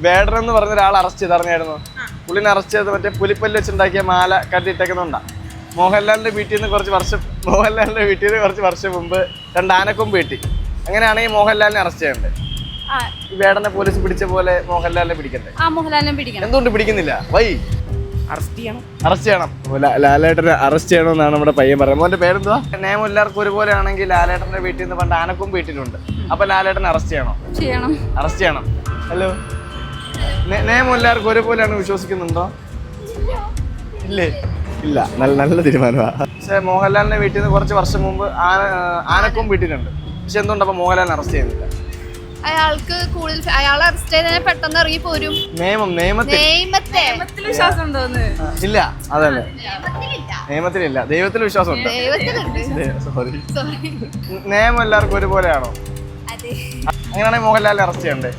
വേടൻ എന്ന് പറഞ്ഞ ഒരാൾ അറസ്റ്റ് ചെയ്ത് അറിഞ്ഞായിരുന്നു. പുള്ളിനെ അറസ്റ്റ് ചെയ്ത് മറ്റേ പുലിപ്പല്ല് വെച്ചുണ്ടാക്കിയ മാല കട്ടിട്ടേക്കുന്നുണ്ടാ മോഹൻലാലിന്റെ വീട്ടിൽ നിന്ന് കുറച്ച് വർഷം മോഹൻലാലിന്റെ വീട്ടിൽ നിന്ന് കുറച്ച് വർഷം മുമ്പ് രണ്ട് ആനക്കൊമ്പ് കിട്ടി. അങ്ങനെയാണെങ്കിൽ മോഹൻലാലിനെ അറസ്റ്റ് ചെയ്യേണ്ടത് ആ. ഈ വേടനെ പോലീസ് പിടിച്ച പോലെ മോഹൻലാലിനെ പിടിക്കണ്ടേ? ആ മോഹൻലാലിനെ പിടിക്കണം. എന്തുകൊണ്ട് പിടിക്കുന്നില്ല? വൈ. അറസ്റ്റ് ചെയ്യണം. അറസ്റ്റ് ചെയ്യണം. ലാലേട്ടനെ അറസ്റ്റ് ചെയ്യണമെന്നാണ് നമ്മുടെ പയ്യൻ പറയുന്നത്. മോന്റെ പേരെന്തുവാ? നിയമം എല്ലാവർക്കും ഒരുപോലെ ആണെങ്കിൽ ലാലേട്ടന്റെ വീട്ടിൽ നിന്ന് പണ്ട് ആനക്കൊമ്പ് വീട്ടിലുണ്ട് അപ്പൊ ലാലേട്ടനെ അറസ്റ്റ് ചെയ്യണോ? ചെയ്യണം. അറസ്റ്റ് ചെയ്യണം. ഹലോ. നിയമം എല്ലാവർക്കും ഒരുപോലെയാണ് വിശ്വസിക്കുന്നുണ്ടോ? ഇല്ലേ? ഇല്ല. നല്ല നല്ല തീരുമാനമാണ് പക്ഷേ മോഹൻലാലിന്റെ വീട്ടിൽ നിന്ന് കുറച്ച് വർഷം മുമ്പ് ആന ആനക്കും വീട്ടിലുണ്ട്. പക്ഷെ എന്തുകൊണ്ട് അപ്പൊ മോഹൻലാലിനെ അറസ്റ്റ് ചെയ്യുന്നില്ല അയാൾക്ക് കൂടുതൽ അയാൾ അറസ്റ്റ് ചെയ്തതിനെ പെട്ടെന്ന് ഇറങ്ങി പോരും. നിയമം നിയമത്തിൽ. നിയമത്തെ വിശ്വാസം ഉണ്ടോന്ന് ഇല്ല. അതല്ലേ. നിയമത്തിലില്ല. ദൈവത്തിൽ വിശ്വാസമുണ്ട്. ദൈവത്തിലുണ്ട്. സോറി സോറി നിയമം എല്ലാവർക്കും ഒരുപോലെയാണോ? അതെ. അങ്ങനെയാണെങ്കിൽ മോഹൻലാലിനെ അറസ്റ്റ് ചെയ്യണ്ടേ?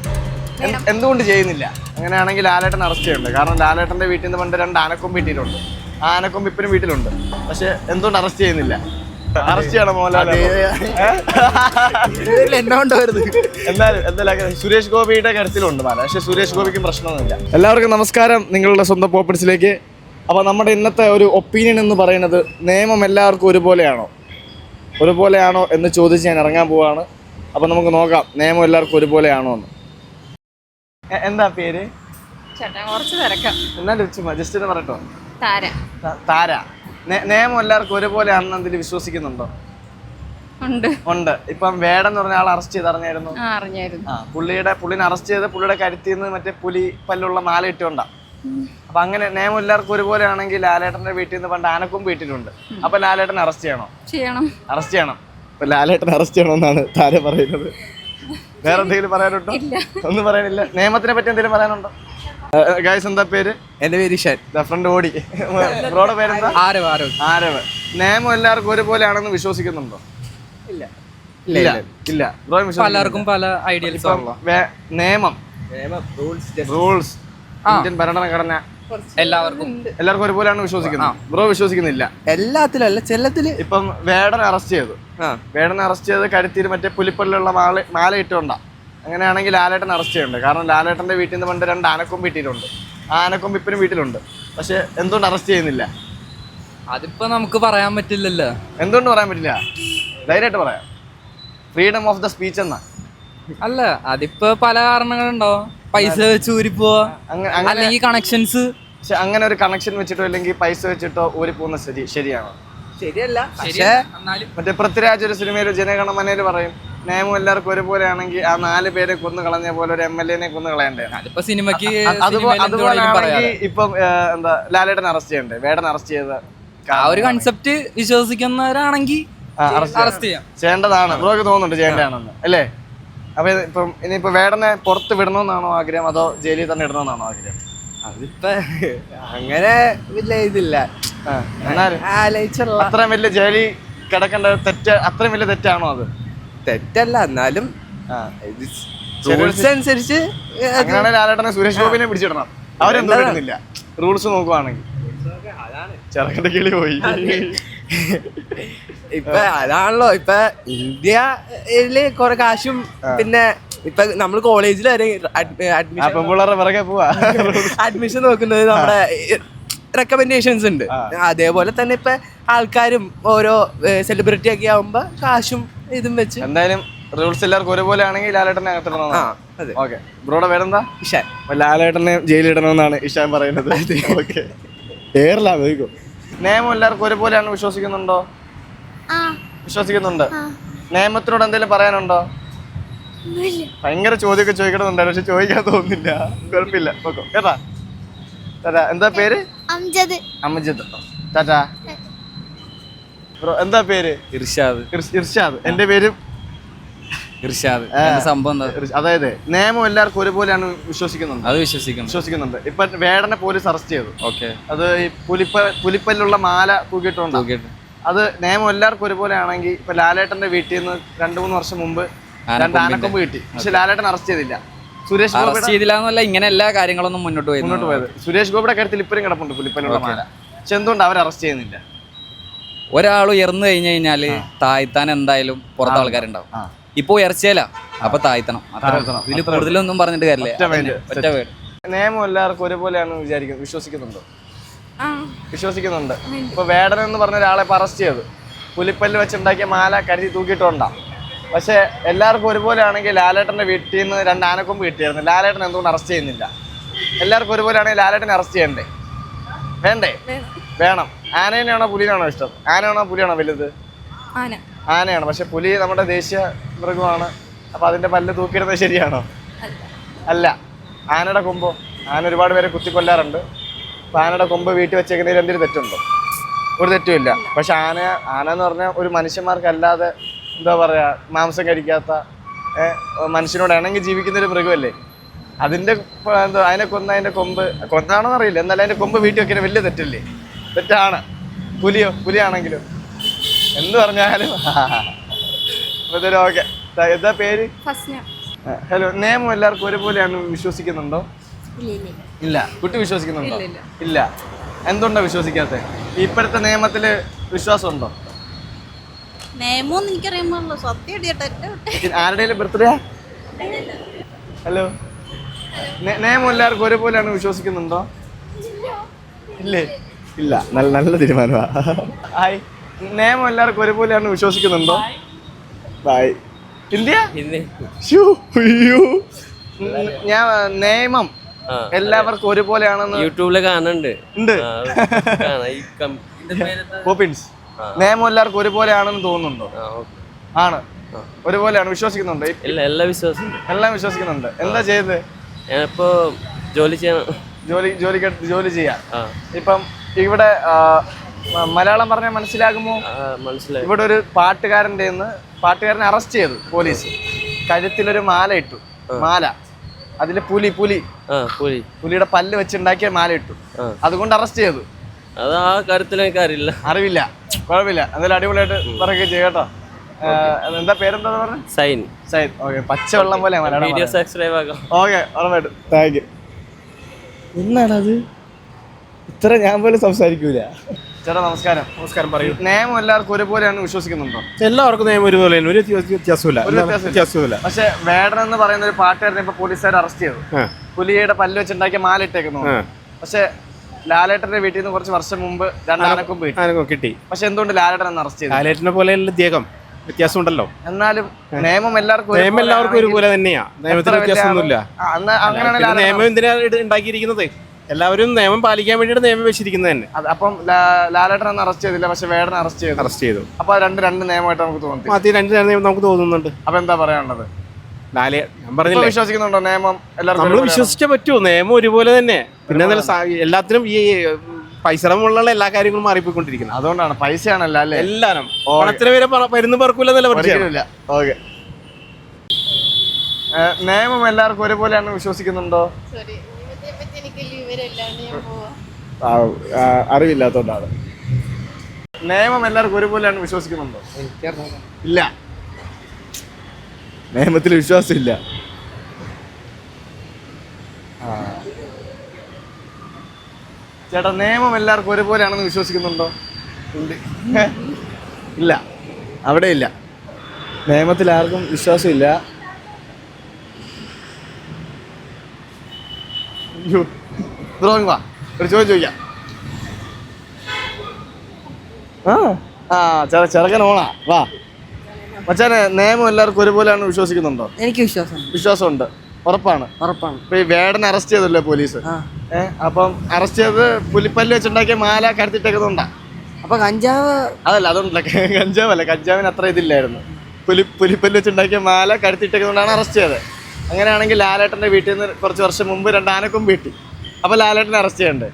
എന്തുകൊണ്ട് ചെയ്യുന്നില്ല? അങ്ങനെയാണെങ്കിൽ ലാലേട്ടൻ അറസ്റ്റ് ചെയ്യുന്നുണ്ട്. കാരണം ലാലേട്ടന്റെ വീട്ടിൽ നിന്ന് പണ്ട് രണ്ട് ആനക്കൊമ്പ് വീട്ടിലുണ്ട് ആ ആനക്കൊമ്പ് ഇപ്പനും വീട്ടിലുണ്ട്. പക്ഷെ എന്തുകൊണ്ട് അറസ്റ്റ് ചെയ്യുന്നില്ല? അറസ്റ്റ് ചെയ്യണം മോഹൻലാൽ എന്നാലും എന്തായാലും എന്തായാലും സുരേഷ് ഗോപിയുടെ കരുത്തിലുണ്ട് മാല. പക്ഷെ സുരേഷ് ഗോപിക്കും പ്രശ്നമൊന്നുമില്ല. എല്ലാവർക്കും നമസ്കാരം. നിങ്ങളുടെ സ്വന്തം പോപ്പിഡ്സിലേക്ക് അപ്പോൾ നമ്മുടെ ഇന്നത്തെ ഒരു ഒപ്പീനിയൻ എന്ന് പറയുന്നത് നിയമം എല്ലാവർക്കും ഒരുപോലെയാണോ? ഒരുപോലെയാണോ എന്ന് ചോദിച്ച് ഞാൻ ഇറങ്ങാൻ പോവാണ്. അപ്പോൾ നമുക്ക് നോക്കാം നിയമം എല്ലാവർക്കും ഒരുപോലെയാണോ എന്ന്. എന്താ പേര്? ചേട്ടാ കുറച്ച് തിരക്കാം. എന്നാലും ചുമ്മാ ജസ്റ്റ് പറട്ടോ പറയട്ടോ. താര. താര. നിയമം എല്ലാവർക്കും ഒരുപോലെയാണെന്ന് അതിൽ വിശ്വസിക്കുന്നുണ്ടോ? ഉണ്ട്. ഉണ്ട്. ഇപ്പം വേടെന്ന് പറഞ്ഞ ആൾ അറസ്റ്റ് ചെയ്ത് അറിഞ്ഞായിരുന്നു. അറിഞ്ഞായിരുന്നു. ആ പുള്ളിയുടെ പുള്ളിനെ അറസ്റ്റ് ചെയ്ത് പുള്ളിയുടെ കരുത്തിൽ നിന്ന് മറ്റേ പുലി പല്ലുള്ള മാല ഇട്ടുകൊണ്ടാ. അപ്പൊ അങ്ങനെ നിയമം എല്ലാവർക്കും ഒരുപോലെ ആണെങ്കിൽ ലാലേട്ടന്റെ വീട്ടിൽ നിന്ന് പണ്ട് ആനക്കും വീട്ടിലുണ്ട് അപ്പൊ ലാലേട്ടനെ അറസ്റ്റ് ചെയ്യണോ? ചെയ്യണം. അറസ്റ്റ് ചെയ്യണം. അപ്പൊ ലാലേട്ടനെ അറസ്റ്റ് ചെയ്യണമെന്നാണ് താര പറയുന്നത്. വേറെ എന്തെങ്കിലും പറയാനുണ്ടോ ഒന്നും പറയാനില്ല. നിയമത്തിനെ പറ്റി എന്തെങ്കിലും പറയാനുണ്ടോ? ഗായ്സ് എന്താ പേര്? എന്റെ പേര് ഇഷാൻ. ഫ്രണ്ട് ഓടി. ബ്രോയുടെ പേരെന്താ? ആരവ് ആരവ് ആരവ്. നിയമം എല്ലാവർക്കും ഒരുപോലെയാണെന്ന് വിശ്വസിക്കുന്നുണ്ടോ? ഇല്ല. ഇല്ല. ഇല്ല ബ്രോ പലർക്കും പല ഐഡിയൽസ് നിയമം റൂൾസ് ഇന്ത്യൻ ഭരണഘടന എല്ലാവർക്കും. എല്ലാവർക്കും ഒരുപോലെയാണ് വിശ്വസിക്കുന്നത്. ബ്രോ വിശ്വസിക്കുന്നില്ല. എല്ലാത്തിലല്ല അല്ല ചെല്ലത്തിൽ ഇപ്പം വേടനെ അറസ്റ്റ് ചെയ്തു. വേടനെ അറസ്റ്റ് ചെയ്ത് കരുത്തിയിൽ മറ്റേ പുലിപ്പള്ളിലുള്ള മാല മാല ഇട്ടുകൊണ്ടാ. അങ്ങനെയാണെങ്കിൽ ലാലേട്ടൻ അറസ്റ്റ് ചെയ്യുന്നുണ്ട്. കാരണം ലാലേട്ടന്റെ വീട്ടിൽ നിന്ന് പണ്ട് രണ്ട് ആനക്കൊമ്പ് ഇട്ടിട്ടുണ്ട് ആ ആനക്കൊമ്പ് ഇപ്പനും വീട്ടിലുണ്ട്. പക്ഷെ എന്തുകൊണ്ട് അറസ്റ്റ് ചെയ്യുന്നില്ല? അതിപ്പോ നമുക്ക് പറയാൻ പറ്റില്ലല്ലോ. എന്തുകൊണ്ട് പറയാൻ പറ്റില്ല? ധൈര്യമായിട്ട് പറയാം. ഫ്രീഡം ഓഫ് ദ സ്പീച്ച് എന്നാ. അല്ല അതിപ്പോ പല കാരണങ്ങളുണ്ടാവും പൈസ വെച്ച് ഊരി അങ്ങനെ അല്ലെങ്കിൽ കണക്ഷൻസ് പക്ഷെ അങ്ങനെ ഒരു കണക്ഷൻ വെച്ചിട്ടോ അല്ലെങ്കിൽ പൈസ വെച്ചിട്ടോ ഊരി പോകുന്ന സ്ഥിതി ശരിയാണോ? ശരിയല്ല. പക്ഷേ മറ്റേ പൃഥ്വിരാജ് ഒരു സിനിമയിൽ ജനഗണമനയിൽ പറയും നിയമം എല്ലാവർക്കും ഒരുപോലെ ആണെങ്കിൽ ആ നാല് പേരെ കൊന്നു കളഞ്ഞ പോലെ ഒരു എം എൽ എനെ കൊന്നു കളയണ്ടേ? സിനിമക്ക് അതുപോലെ സിനിമയിൽ എന്ത് വേണമെങ്കിലും പറയാം അതുപോലാണെങ്കിൽ ഇപ്പം എന്താ ലാലേട്ടൻ അറസ്റ്റ് ചെയ്യണ്ടേ? വേടൻ അറസ്റ്റ് ചെയ്ത ആ ഒരു കൺസെപ്റ്റ് വിശ്വസിക്കുന്നവരാണെങ്കിൽ അറസ്റ്റ് ചെയ്യാം. ചെയ്യേണ്ടതാണ്. ബ്രോക്ക് തോന്നുന്നുണ്ട് ചെയ്യേണ്ടതാണെന്ന്. അല്ലേ? അപ്പൊ ഇപ്പം ഇനിയിപ്പോ വേടനെ പുറത്ത് വിടണമെന്നാണോ ആഗ്രഹം? അതോ ജയിലിൽ തന്നെ ഇടണമെന്നാണോ ആഗ്രഹം? അതിപ്പോ അങ്ങനെ വലിയ ഇതില്ല. ആ, എന്നാലും ആലോചിച്ചുള്ള അത്രയും വലിയ ജയിലിൽ കിടക്കേണ്ട തെറ്റ അത്രയും വലിയ തെറ്റാണോ അത്? തെറ്റല്ല എന്നാലും ആ. റൂൾസ് അനുസരിച്ച് അങ്ങനെയാണെങ്കിൽ ലാലേട്ടനെ സുരേഷ് ഗോപിനെ പിടിച്ചിടണം. അവരെന്താ റൂൾസ് നോക്കുവാണെങ്കിൽ. ചെറുക്കന്റെ കിളി പോയി. ഇപ്പൊ അതാണല്ലോ ഇപ്പൊ ഇന്ത്യയിൽ കൊറേ കാശും പിന്നെ ഇപ്പൊ നമ്മൾ കോളേജിൽ വരെ അഡ്മിഷൻ നോക്കുന്നത് നമ്മുടെ റെക്കമെൻഡേഷൻസ് ഉണ്ട്. അതേപോലെ തന്നെ ഇപ്പൊ ആൾക്കാരും ഓരോ സെലിബ്രിറ്റി ഒക്കെ ആവുമ്പോ കാശും ഇതും വെച്ച്. എന്തായാലും റൂൾസ് എല്ലാവർക്കും ഒരുപോലെ ആണെങ്കിൽ ലാലേട്ടനെ അകത്തിടണം ഓക്കെ ബ്രോയുടെ പേരെന്താ? ഇഷാൻ. ലാലേട്ടനെ ജയിലിടണമെന്നാണ് ഇഷാൻ പറയുന്നത്. ഓക്കെ നിയമം എല്ലാവർക്കും ഒരുപോലെയാണ് വിശ്വസിക്കുന്നുണ്ടോ? ആ. വിശ്വസിക്കുന്നുണ്ട്. നിയമത്തിനോട് എന്തെങ്കിലും പറയാനുണ്ടോ? ഭയങ്കര ചോദ്യമൊക്കെ ചോദിക്കണമെന്നുണ്ടായിരുന്നു പക്ഷെ ചോദിക്കാൻ തോന്നുന്നില്ല. കുഴപ്പമില്ല. കേട്ടാ? ടാറ്റാ എന്താ പേര്? അംജദ്. അംജദ്. ടാറ്റാ. ബ്രോ എന്താ പേര്? ഇർഷാദ്. ഇർഷാദ്. എന്റെ പേരും ഇർഷാദ്. സംഭവം അതായത് നിയമം എല്ലാവർക്കും ഒരുപോലെയാണ് വിശ്വസിക്കുന്നുണ്ട് അത് വിശ്വസിക്കുന്നു. വിശ്വസിക്കുന്നുണ്ട്. ഇപ്പൊ വേടനെ പോലീസ് അറസ്റ്റ് ചെയ്തു. ഓക്കെ. അത് ഈ പുലിപ്പ പുലിപ്പല്ലുള്ള മാല തൂക്കിയിട്ടുണ്ട്? അത് നിയമം എല്ലാവർക്കും ഒരുപോലെയാണെങ്കിൽ ഇപ്പൊ ലാലേട്ടന്റെ വീട്ടിൽ നിന്ന് രണ്ടു മൂന്ന് വർഷം മുമ്പ് രണ്ട് ആനക്കൊമ്പ് കിട്ടി. പക്ഷെ ലാലേട്ടൻ അറസ്റ്റ് ചെയ്തില്ല. സുരേഷ് അറസ്റ്റ് ചെയ്തില്ല എന്നല്ല ഇങ്ങനെ എല്ലാ കാര്യങ്ങളൊന്നും മുന്നോട്ട് പോയി. മുന്നോട്ട് പോയത്. സുരേഷ് ഗോപിയുടെ കാര്യത്തിൽ ഇപ്പോഴും കിടപ്പുണ്ട് പുലിപ്പല്ലുള്ള മാല. പക്ഷെ എന്തുകൊണ്ട് അവർ അറസ്റ്റ് ചെയ്യുന്നില്ല? ഒരാൾ ഉയർന്നു കഴിഞ്ഞു കഴിഞ്ഞാൽ താഴ്ത്താൻ എന്തായാലും പുറത്ത് ആൾക്കാരുണ്ടാവും. ഇപ്പൊ ഉയർച്ചയല്ല. അപ്പൊ താഴ്ത്തണം. ഇതിൽ കൂടുതലൊന്നും പറഞ്ഞിട്ട് കാര്യമില്ല. ഒറ്റ. വേട് നിയമം എല്ലാവർക്കും ഒരുപോലെയാണ് വിചാരിക്കുന്നത് വിശ്വസിക്കുന്നുണ്ടോ? ആ. വിശ്വസിക്കുന്നുണ്ട്. ഇപ്പൊ വേടൻ എന്ന് പറഞ്ഞ ഒരാളെ അറസ്റ്റ് ചെയ്തു. പുലിപ്പല്ല് വെച്ചുണ്ടാക്കിയ മാല കരുതി തൂക്കിയിട്ടുണ്ടാ? പക്ഷെ എല്ലാവർക്കും ഒരുപോലെ ആണെങ്കിൽ ലാലേട്ടന്റെ വീട്ടിൽ നിന്ന് രണ്ട് ആനക്കൊമ്പ് കിട്ടിയായിരുന്നു. ലാലേട്ടൻ എന്തുകൊണ്ട് അറസ്റ്റ് ചെയ്യുന്നില്ല? എല്ലാവർക്കും ഒരുപോലെ ആണെങ്കിൽ ലാലേട്ടനെ അറസ്റ്റ് ചെയ്യണ്ടേ? വേണ്ടേ? വേണം. ആനേനെയാണോ പുലിനാണോ ഇഷ്ടം? ആനയാണോ പുലിയാണോ വലുത്? ആന. ആനയാണ്. പക്ഷെ പുലി നമ്മുടെ ദേശീയ മൃഗമാണ്. അപ്പൊ അതിന്റെ പല്ല് തൂക്കിയിടുന്നത് ശരിയാണോ? അല്ല. ആനയുടെ കൊമ്പോ. ആന ഒരുപാട് പേരെ കുത്തിക്കൊല്ലാറുണ്ട്. അപ്പൊ ആനയുടെ കൊമ്പ് വീട്ടിൽ വെച്ചേക്കുന്നതിൽ എന്തെങ്കിലും തെറ്റുണ്ടോ? ഒരു തെറ്റുമില്ല പക്ഷെ ആന ആന എന്ന് പറഞ്ഞാൽ ഒരു മനുഷ്യന്മാർക്കല്ലാതെ എന്താ പറയാ മാംസം കഴിക്കാത്ത മനുഷ്യനോട് ഇണങ്ങി ജീവിക്കുന്ന ഒരു മൃഗമല്ലേ? അതിന്റെ എന്താ അതിനെ കൊന്ന അതിന്റെ കൊമ്പ്. കൊന്നാണോ അറിയില്ല. എന്നാലും അതിന്റെ കൊമ്പ് വീട്ടിൽ വെക്കുന്ന വലിയ തെറ്റല്ലേ? തെറ്റാണ്. പുലിയോ? പുലിയാണെങ്കിലും. എന്ത് പറഞ്ഞാലും ഓക്കെ. എന്താ പേര്? ഹലോ നിയമം എല്ലാവർക്കും ഒരുപോലെയാണ് വിശ്വസിക്കുന്നുണ്ടോ? ഇല്ല. കുട്ടി വിശ്വസിക്കുന്നുണ്ടോ? ഇല്ല. എന്തുകൊണ്ടാ വിശ്വസിക്കാത്ത? ഇപ്പോഴത്തെ നിയമത്തിൽ വിശ്വാസമുണ്ടോ? ആരുടെയും ബർത്ത്ഡേ ഹലോ. നിയമം എല്ലാവർക്കും ഒരുപോലെയാണ് വിശ്വസിക്കുന്നുണ്ടോ? ഇല്ലേ. ഇല്ല? നല്ല നല്ല തീരുമാനമാണ് ഹായ്. നിയമം എല്ലാവർക്കും ഒരുപോലെയാണ് വിശ്വസിക്കുന്നുണ്ടോ? ബായ് ഇന്ത്യ. ഞാൻ നിയമം. എല്ലാവർക്കും ഒരുപോലെയാണെന്ന് യൂട്യൂബിൽ കാണുന്നുണ്ട്. ഉണ്ട്. കോപ്പിൻസ്. നിയമം എല്ലാവർക്കും ഒരുപോലെയാണെന്ന് തോന്നുന്നുണ്ടോ? ആണ്. ഒരുപോലെയാണ്. വിശ്വസിക്കുന്നുണ്ട്? ഇല്ല എല്ലാം വിശ്വാസം എല്ലാം വിശ്വസിക്കുന്നുണ്ട്. എന്താ ചെയ്തത് ഞാനിപ്പോ ജോലി ചെയ്യണം. ജോലി ജോലി ജോലി ചെയ്യാം ഇപ്പം ഇവിടെ മലയാളം പറഞ്ഞാൽ മനസ്സിലാകുമോ? മനസ്സിലായി. ഇവിടെ ഒരു പാട്ടുകാരന്റെ പാട്ടുകാരനെ അറസ്റ്റ് ചെയ്തു പോലീസ്. കഴുത്തിലൊരു മാല ഇട്ടു മാല. അതിൽ പുലി പുലി. പുലി. പുലിയുടെ പല്ല് വെച്ചുണ്ടാക്കിയ മാല ഇട്ടു അതുകൊണ്ട് അറസ്റ്റ് ചെയ്തു. അത് ആ കാര്യത്തിൽ എനിക്ക് അറിയില്ല. അറിവില്ല. കുഴപ്പമില്ല. എന്തായാലും അടിപൊളിയായിട്ട് പറയുകയും ചെയ്യും കേട്ടോ. എന്താ പേരെന്താ പറഞ്ഞ? സൈൻ. സൈൻ. ഓക്കെ പച്ചവെള്ളം പോലെ മലയാളം വീഡിയോ സബ്സ്ക്രൈബ് ആക്കാം. ഓക്കെ ഉറപ്പായിട്ടും. Thank you. എന്നാണത്? ഇത്ര ഞാൻ പോലും സംസാരിക്കൂല. ചേട്ടാ നമസ്കാരം. നമസ്കാരം പറയൂ. നിയമം എല്ലാവർക്കും ഒരുപോലെയാണ് വിശ്വസിക്കുന്നുണ്ടോ? എല്ലാവർക്കും നിയമം ഒരുപോലെ ഒരു വ്യത്യാസമില്ല വ്യത്യാസമില്ല. പക്ഷെ വേടൻ എന്ന് പറയുന്ന ഒരു പാട്ടുകാരനെ ഇപ്പൊ പോലീസുകാർ അറസ്റ്റ് ചെയ്തു. പുലിയുടെ പല്ല് വെച്ചുണ്ടാക്കിയ മാല ഇട്ടേക്കുന്നു. പക്ഷെ ലാലേട്ടന്റെ വീട്ടിൽ നിന്ന് കുറച്ച് വർഷം മുമ്പ് രണ്ടാനക്കും പോയി. കിട്ടി. പക്ഷെ എന്തുകൊണ്ട് ലാലേട്ടൻ അറസ്റ്റ് ചെയ്തു? ലാലേറ്റിനെ പോലെയല്ല വ്യത്യാസം വ്യത്യാസമുണ്ടല്ലോ. എന്നാലും നിയമം എല്ലാവർക്കും നിയമം എല്ലാവർക്കും ഒരുപോലെ തന്നെയാ. നിയമത്തിന് വ്യത്യാസമൊന്നുമില്ല. അങ്ങനെയാണ് നിയമം എന്തിനാ ഇട- ഉണ്ടാക്കിയിരിക്കുന്നത്? എല്ലാവരും നിയമം പാലിക്കാൻ വേണ്ടിയിട്ട് നിയമം വെച്ചിരിക്കുന്നത് തന്നെ. അത് അപ്പം ലാലേട്ടൻ അന്ന് അറസ്റ്റ് ചെയ്തില്ല? പക്ഷെ വേടനെ അറസ്റ്റ് ചെയ്തു. അറസ്റ്റ് ചെയ്തു. അപ്പൊ അത് രണ്ട് രണ്ട് നിയമമായിട്ട് നമുക്ക് തോന്നി. ആദ്യം രണ്ട് നിയമം നമുക്ക് തോന്നുന്നുണ്ട്. അപ്പൊ എന്താ പറയാനുള്ളത്? ലാലേ ഞാൻ പറഞ്ഞില്ലേ? വിശ്വസിക്കുന്നുണ്ടോ നിയമം? എല്ലാവർക്കും നമ്മൾ ഒരുപോലെയാണോ? വിശ്വസിച്ചേ പറ്റൂ. നിയമം ഒരുപോലെ തന്നെ. പിന്നെ എന്തായാലും സാ- എല്ലാത്തിനും ഈ പൈസമുള്ള എല്ലാ കാര്യങ്ങളും മാറിപ്പോയിക്കൊണ്ടിരിക്കുന്നത് അതുകൊണ്ടാണ്. പൈസയാണല്ലോ അല്ലേ? എല്ലാരും. പണത്തിന് വരെ പരുന്ന് പറക്കൂലെന്നല്ല പറഞ്ഞത് ഒരിക്കലുമില്ല ഓക്കെ. നിയമം എല്ലാവർക്കും ഒരുപോലെയാണ് വിശ്വസിക്കുന്നുണ്ടോ? സോറി ഇതിനെ പറ്റി എനിക്ക് വിവരമില്ലാണ്ട് ഞാൻ പോവാ അറിവില്ലാത്തോണ്ടാണ്. നിയമം എല്ലാവർക്കും ഒരുപോലെയാണ് വിശ്വസിക്കുന്നുണ്ടോ? ഇല്ല. നിയമത്തിൽ വിശ്വാസമില്ല. ആ. ചേട്ടാ നിയമം എല്ലാവർക്കും ഒരുപോലെയാണെന്ന് വിശ്വസിക്കുന്നുണ്ടോ? ഉണ്ട്. ഇല്ല. അവിടെ ഇല്ല. നിയമത്തിൽ ആർക്കും വിശ്വാസമില്ല. ബ്രോങ് വാ. ഒരു ചോദ്യം ചോദിക്കാം. ആ ആ ചെറ ചെറുക്കൻ ഓണാ വാ. മച്ചാനെ നിയമം എല്ലാവർക്കും ഒരുപോലെയാണ് വിശ്വസിക്കുന്നുണ്ടോ? എനിക്ക് വിശ്വാസം വിശ്വാസമുണ്ട്. ഉറപ്പാണ്. ഉറപ്പാണ്. ഇപ്പൊ ഈ വേടനെ അറസ്റ്റ് ചെയ്തല്ലോ പോലീസ്? ആ. ഏഹ് അപ്പം അറസ്റ്റ് ചെയ്ത് പുലിപ്പല്ല് വെച്ചുണ്ടാക്കിയ മാല കടത്തിട്ടേക്കുന്നുണ്ടാ അപ്പൊ കഞ്ചാവ് അതല്ല അതുണ്ടല്ല കഞ്ചാവല്ല കഞ്ചാവിന് അത്ര ഇതില്ലായിരുന്നു. പുലി പുലിപ്പല്ല് വെച്ചുണ്ടാക്കിയ മാല കടത്തിട്ടേക്കുന്നുണ്ടാണ് അറസ്റ്റ് ചെയ്തത്. അങ്ങനെയാണെങ്കിൽ ലാലേട്ടന്റെ വീട്ടിൽ നിന്ന് കുറച്ച് വർഷം മുമ്പ് രണ്ടാനക്കും വീട്ടി അപ്പൊ ലാലേട്ടനെ അറസ്റ്റ് ചെയ്യണ്ടേ?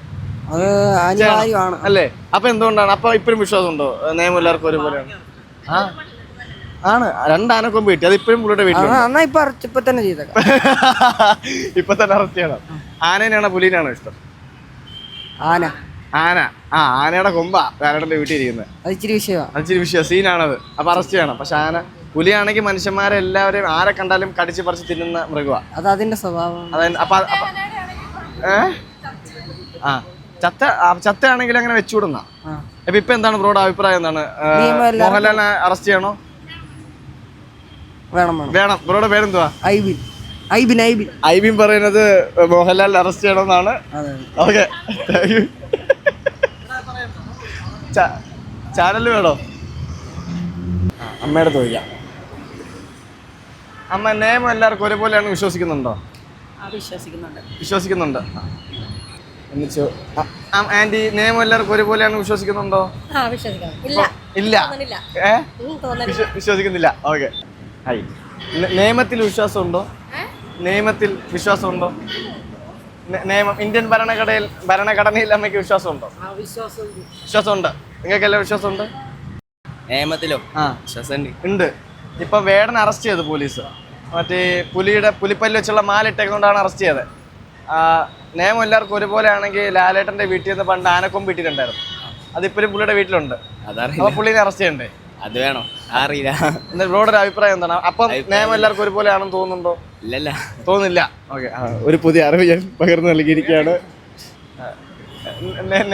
അത് അനിവാര്യമാണ് അല്ലേ? അപ്പൊ എന്തുകൊണ്ടാണ്? അപ്പൊ ഇപ്പോഴും വിശ്വാസമുണ്ടോ? നിയമം എല്ലാവർക്കും ഒരുപോലെയാണ് ആ? ആണ്. രണ്ടാനക്കും വീട്ടി. അത് ഇപ്പോഴും പുള്ളിയുടെ വീട്ടിൽ ഇപ്പൊ ഇപ്പൊ തന്നെ ചെയ്തേക്കാം. ഇപ്പൊ തന്നെ അറസ്റ്റ് ചെയ്യണം. ആനേനാണോ പുലിനാണോ ഇഷ്ടം? ആന. ആന. ആ ആനയുടെ കൊമ്പാ ലാലേട്ടന്റെ വീട്ടിൽ ഇരിക്കുന്നത് അത് ഇച്ചിരി വിഷയമാണ് അത് ഇച്ചിരി വിഷയ സീനാണത്. അപ്പൊ അറസ്റ്റ് ചെയ്യണം. പക്ഷെ ആന പുലിയാണെങ്കിൽ മനുഷ്യന്മാരെ എല്ലാവരെയും ആരെ കണ്ടാലും കടിച്ച് പറിച്ച് തിന്നുന്ന മൃഗമാണ് അത് അതിന്റെ അപ്പൊ അപ്പൊ- ഏ? ആ ചത്ത ചത്തയാണെങ്കിൽ അങ്ങനെ വെച്ചുവിടുന്ന. അപ്പൊ ഇപ്പൊ എന്താണ് ബ്രോയുടെ അഭിപ്രായം എന്താണ്? മോഹൻലാലിനെ അറസ്റ്റ് ചെയ്യണോ? വേണം വേണം. ബ്രോയുടെ പേരെന്തുവാ? ഐബിൻ. ഐബിൻ ഐബിൻ. ഐബിൻ പറയുന്നത് മോഹൻലാലിനെ അറസ്റ്റ് ചെയ്യണമെന്നാണ്. ഓക്കെ. ചാനൽ വേണോ? അമ്മയുടെ ചോദിക്കാം അമ്മ നേമം എല്ലാവർക്കും ഒരുപോലെയാണ് വിശ്വസിക്കുന്നുണ്ടോ? വിശ്വസിക്കുന്നുണ്ട്. വിശ്വസിക്കുന്നുണ്ട്. ആ, ആന്റി നിയമം എല്ലാവർക്കും ഒരുപോലെയാണ് വിശ്വസിക്കുന്നുണ്ടോ? ആ വിശ്വസിക്കാം. ഇല്ല. ഇല്ല. ഏ? വിശ്വ- വിശ്വസിക്കുന്നില്ല. ഓക്കെ. ഹൈ നിയമത്തിൽ വിശ്വാസമുണ്ടോ? നിയമത്തിൽ വിശ്വാസമുണ്ടോ? നിയമം ഇന്ത്യൻ ഭരണഘടനയിൽ ഭരണഘടനയിൽ അമ്മയ്ക്ക് വിശ്വാസമുണ്ടോ? വിശ്വാസമുണ്ട്. നിങ്ങൾക്കെല്ലാം വിശ്വാസമുണ്ട്? നിയമത്തിലോ ആ. വിശ്വാസമുണ്ട്. ഉണ്ട്. ഇപ്പൊ വേടൻ അറസ്റ്റ് ചെയ്തു പോലീസ്. മറ്റേ പുലിയുടെ പുലിപ്പല്ല് വെച്ചുള്ള മാലിട്ടേക്കൊണ്ടാണ് അറസ്റ്റ് ചെയ്തത്. ആ, നിയമം എല്ലാവർക്കും ഒരുപോലെ ആണെങ്കിൽ ലാലേട്ടന്റെ വീട്ടിൽ നിന്ന് പണ്ട് ആനക്കൊമ്പ് വീട്ടിലുണ്ടായിരുന്നു അതിപ്പോഴും പുള്ളിയുടെ വീട്ടിലുണ്ട്. അപ്പൊ പുള്ളിനെ അറസ്റ്റ് ചെയ്യണ്ടേ? അത് വേണോ? അറിയില്ല. എന്നിട്ട് ബ്രോയുടെ ഒരു അഭിപ്രായം എന്താണ്? അപ്പം നിയമം എല്ലാവർക്കും ഒരുപോലെ ആണെന്ന് തോന്നുന്നുണ്ടോ? ഇല്ലല്ല. തോന്നില്ല ഓക്കെ ഒരു പുതിയ അറിവ് ഞാൻ പകർന്നു നൽകിയിരിക്കുകയാണ്.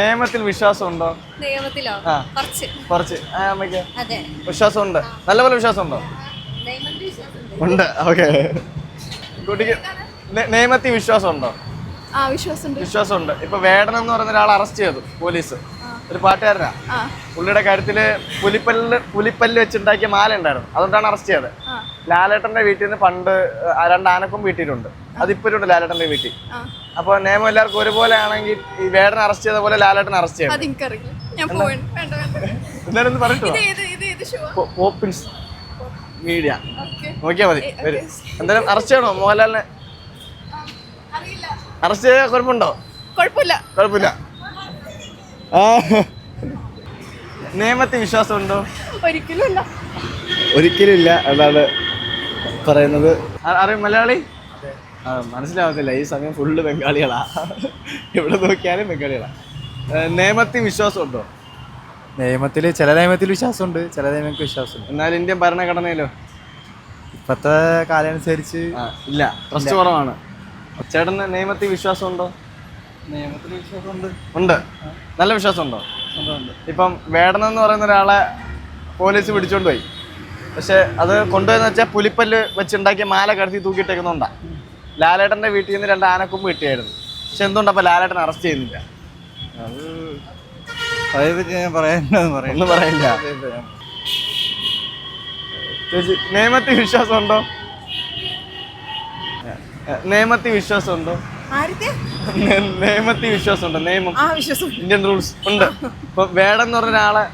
നിയമത്തിൽ വിശ്വാസമുണ്ടോ? നിയമത്തിലോ? കുറച്ച്. കുറച്ച്. വിശ്വാസമുണ്ട്. നല്ലപോലെ വിശ്വാസമുണ്ടോ? ഉണ്ട്. ഓക്കെ കുട്ടിക്ക് നിയമത്തിൽ വിശ്വാസമുണ്ടോ? ആ വിശ്വാസമുണ്ട്. വിശ്വാസമുണ്ട്. ഇപ്പൊ വേടനം എന്ന് പറയുന്ന ഒരാൾ അറസ്റ്റ് ചെയ്തു പോലീസ്. ഒരു പാട്ടുകാരനാ. പുള്ളിയുടെ കാര്യത്തിൽ പുലിപ്പല്ല് പുലിപ്പല്ല് വെച്ചുണ്ടാക്കിയ മാല ഉണ്ടായിരുന്നു. അതുകൊണ്ടാണ് അറസ്റ്റ് ചെയ്തത്. ലാലേട്ടന്റെ വീട്ടിൽ നിന്ന് പണ്ട് രണ്ട് ആനക്കും വീട്ടിലുണ്ട് അതിപ്പോഴും ഉണ്ട് ലാലേട്ടന്റെ വീട്ടിൽ. അപ്പൊ നിയമം എല്ലാവർക്കും ഒരുപോലെ ആണെങ്കിൽ ഈ വേടനെ അറസ്റ്റ് ചെയ്ത പോലെ ലാലേട്ടൻ അറസ്റ്റ് ചെയ്യണം. എന്നാലും പറഞ്ഞിട്ട് പോപ്പിൻസ്. മീഡിയ നോക്കിയാ നോക്കിയാൽ മതി വരും. എന്തായാലും അറസ്റ്റ് ചെയ്യണോ? മോഹൻലാലിനെ? അറിയില്ല. അറസ്റ്റ് ചെയ്യാൻ കുഴപ്പമുണ്ടോ? കുഴപ്പമില്ല. കുഴപ്പമില്ല. ആ നിയമത്തിൽ വിശ്വാസമുണ്ടോ? ഒരിക്കലും ഒരിക്കലും ഇല്ല എന്നാണ് പറയുന്നത്. അറിയും മലയാളി? ആ മനസ്സിലാവത്തില്ല. ഈ സമയം ഫുള്ള് ബംഗാളികളാ. എവിടെ നോക്കിയാലും ബംഗാളികളാ. നിയമത്തിൽ വിശ്വാസമുണ്ടോ? നിയമത്തിൽ ചില നിയമത്തിൽ വിശ്വാസമുണ്ട് ചില നിയമങ്ങൾക്ക് വിശ്വാസമുണ്ട് എന്നാൽ ഇന്ത്യൻ ഭരണഘടനയിലോ? ഇപ്പോഴത്തെ കാലം അനുസരിച്ച് ഇല്ല. ട്രസ്റ്റ് കുറവാണ്. ചേട്ടന് നിയമത്തിൽ വിശ്വാസമുണ്ടോ? നിയമത്തിൽ വിശ്വാസമുണ്ട്. ഉണ്ട്. നല്ല വിശ്വാസമുണ്ടോ? ഇപ്പം വേടനെന്ന് പറയുന്ന ഒരാളെ പോലീസ് പിടിച്ചോണ്ട് പോയി. പക്ഷെ അത് കൊണ്ടുപോയെന്ന് വെച്ചാൽ പുലിപ്പല്ല് വെച്ചുണ്ടാക്കിയ മാല കടത്തി തൂക്കിയിട്ടേക്കുന്നുണ്ടാ. ലാലേട്ടന്റെ വീട്ടിൽ നിന്ന് രണ്ട് ആനക്കൊമ്പ് കിട്ടിയായിരുന്നു. പക്ഷെ എന്തുകൊണ്ട് ലാലേട്ടൻ അറസ്റ്റ് ചെയ്യുന്നില്ല. അത് അതേപറ്റി ഞാൻ പറയാനുണ്ടെന്ന് പറയാം ഒന്നും പറയില്ല ചേച്ചി നിയമത്തിൽ വിശ്വാസമുണ്ടോ? ഏ, നിയമത്തിൽ വിശ്വാസമുണ്ടോ നെ- നിയമത്തിൽ വിശ്വാസമുണ്ടോ? നിയമം ആ വിശ്വാസം ഇന്ത്യൻ റൂൾസ് ഉണ്ട്. ഇപ്പൊ വേടൻ എന്ന് പറഞ്ഞ ഒരാളെ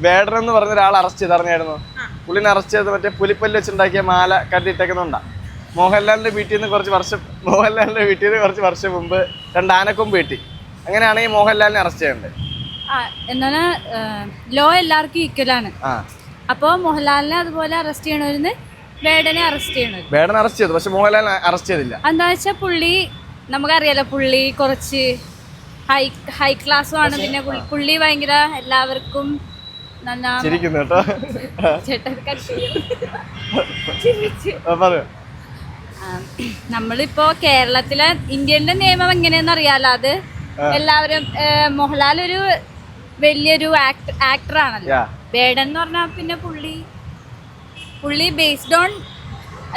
വേടൻ എന്ന് പറഞ്ഞ ഒരാളെ അറസ്റ്റ് ചെയ്ത് അറിഞ്ഞായിരുന്നു പുള്ളിനെ അറസ്റ്റ് ചെയ്ത് മറ്റേ പുലിപ്പല്ല് വെച്ചുണ്ടാക്കിയ മാല കട്ടിയിട്ടേക്കുന്നുണ്ടാ മോഹൻലാലിന്റെ വീട്ടിൽ നിന്ന് കുറച്ച് വർഷം മോഹൻലാലിന്റെ വീട്ടിൽ നിന്ന് കുറച്ച് വർഷം മുമ്പ് രണ്ട് ആനക്കൊമ്പ് കിട്ടി. അങ്ങനെയാണെങ്കിൽ മോഹൻലാലിനെ അറസ്റ്റ് ചെയ്യേണ്ടത് ആ എന്താണ് ലോ എല്ലാവർക്കും ഈക്വലാണ് അപ്പോ മോഹൻലാലിനെ അതുപോലെ അറസ്റ്റ് ചെയ്യണവരുന്ന് വേടനെ അറസ്റ്റ് ചെയ്യണത് വേടൻ അറസ്റ്റ് ചെയ്തു പക്ഷെ മോഹൻലാലിനെ അറസ്റ്റ് ചെയ്തില്ല. എന്താ വെച്ചാൽ പുള്ളി നമുക്കറിയാലോ പുള്ളി കുറച്ച് ഹൈ ഹൈ ക്ലാസ്സും ആണ്. പിന്നെ പുള്ളി- ഭയങ്കര എല്ലാവർക്കും നമ്മളിപ്പോ കേരളത്തിലെ ഇന്ത്യന്റെ നിയമം എങ്ങനെയെന്ന് അറിയാലോ? അത് എല്ലാവരും മോഹൻലാൽ ഒരു വലിയൊരു ആക്ടർ ആണല്ലോ. ബേഡൻ എന്ന് പറഞ്ഞാൽ പിന്നെ പുള്ളി പുള്ളി ബേസ്ഡ് ഓൺ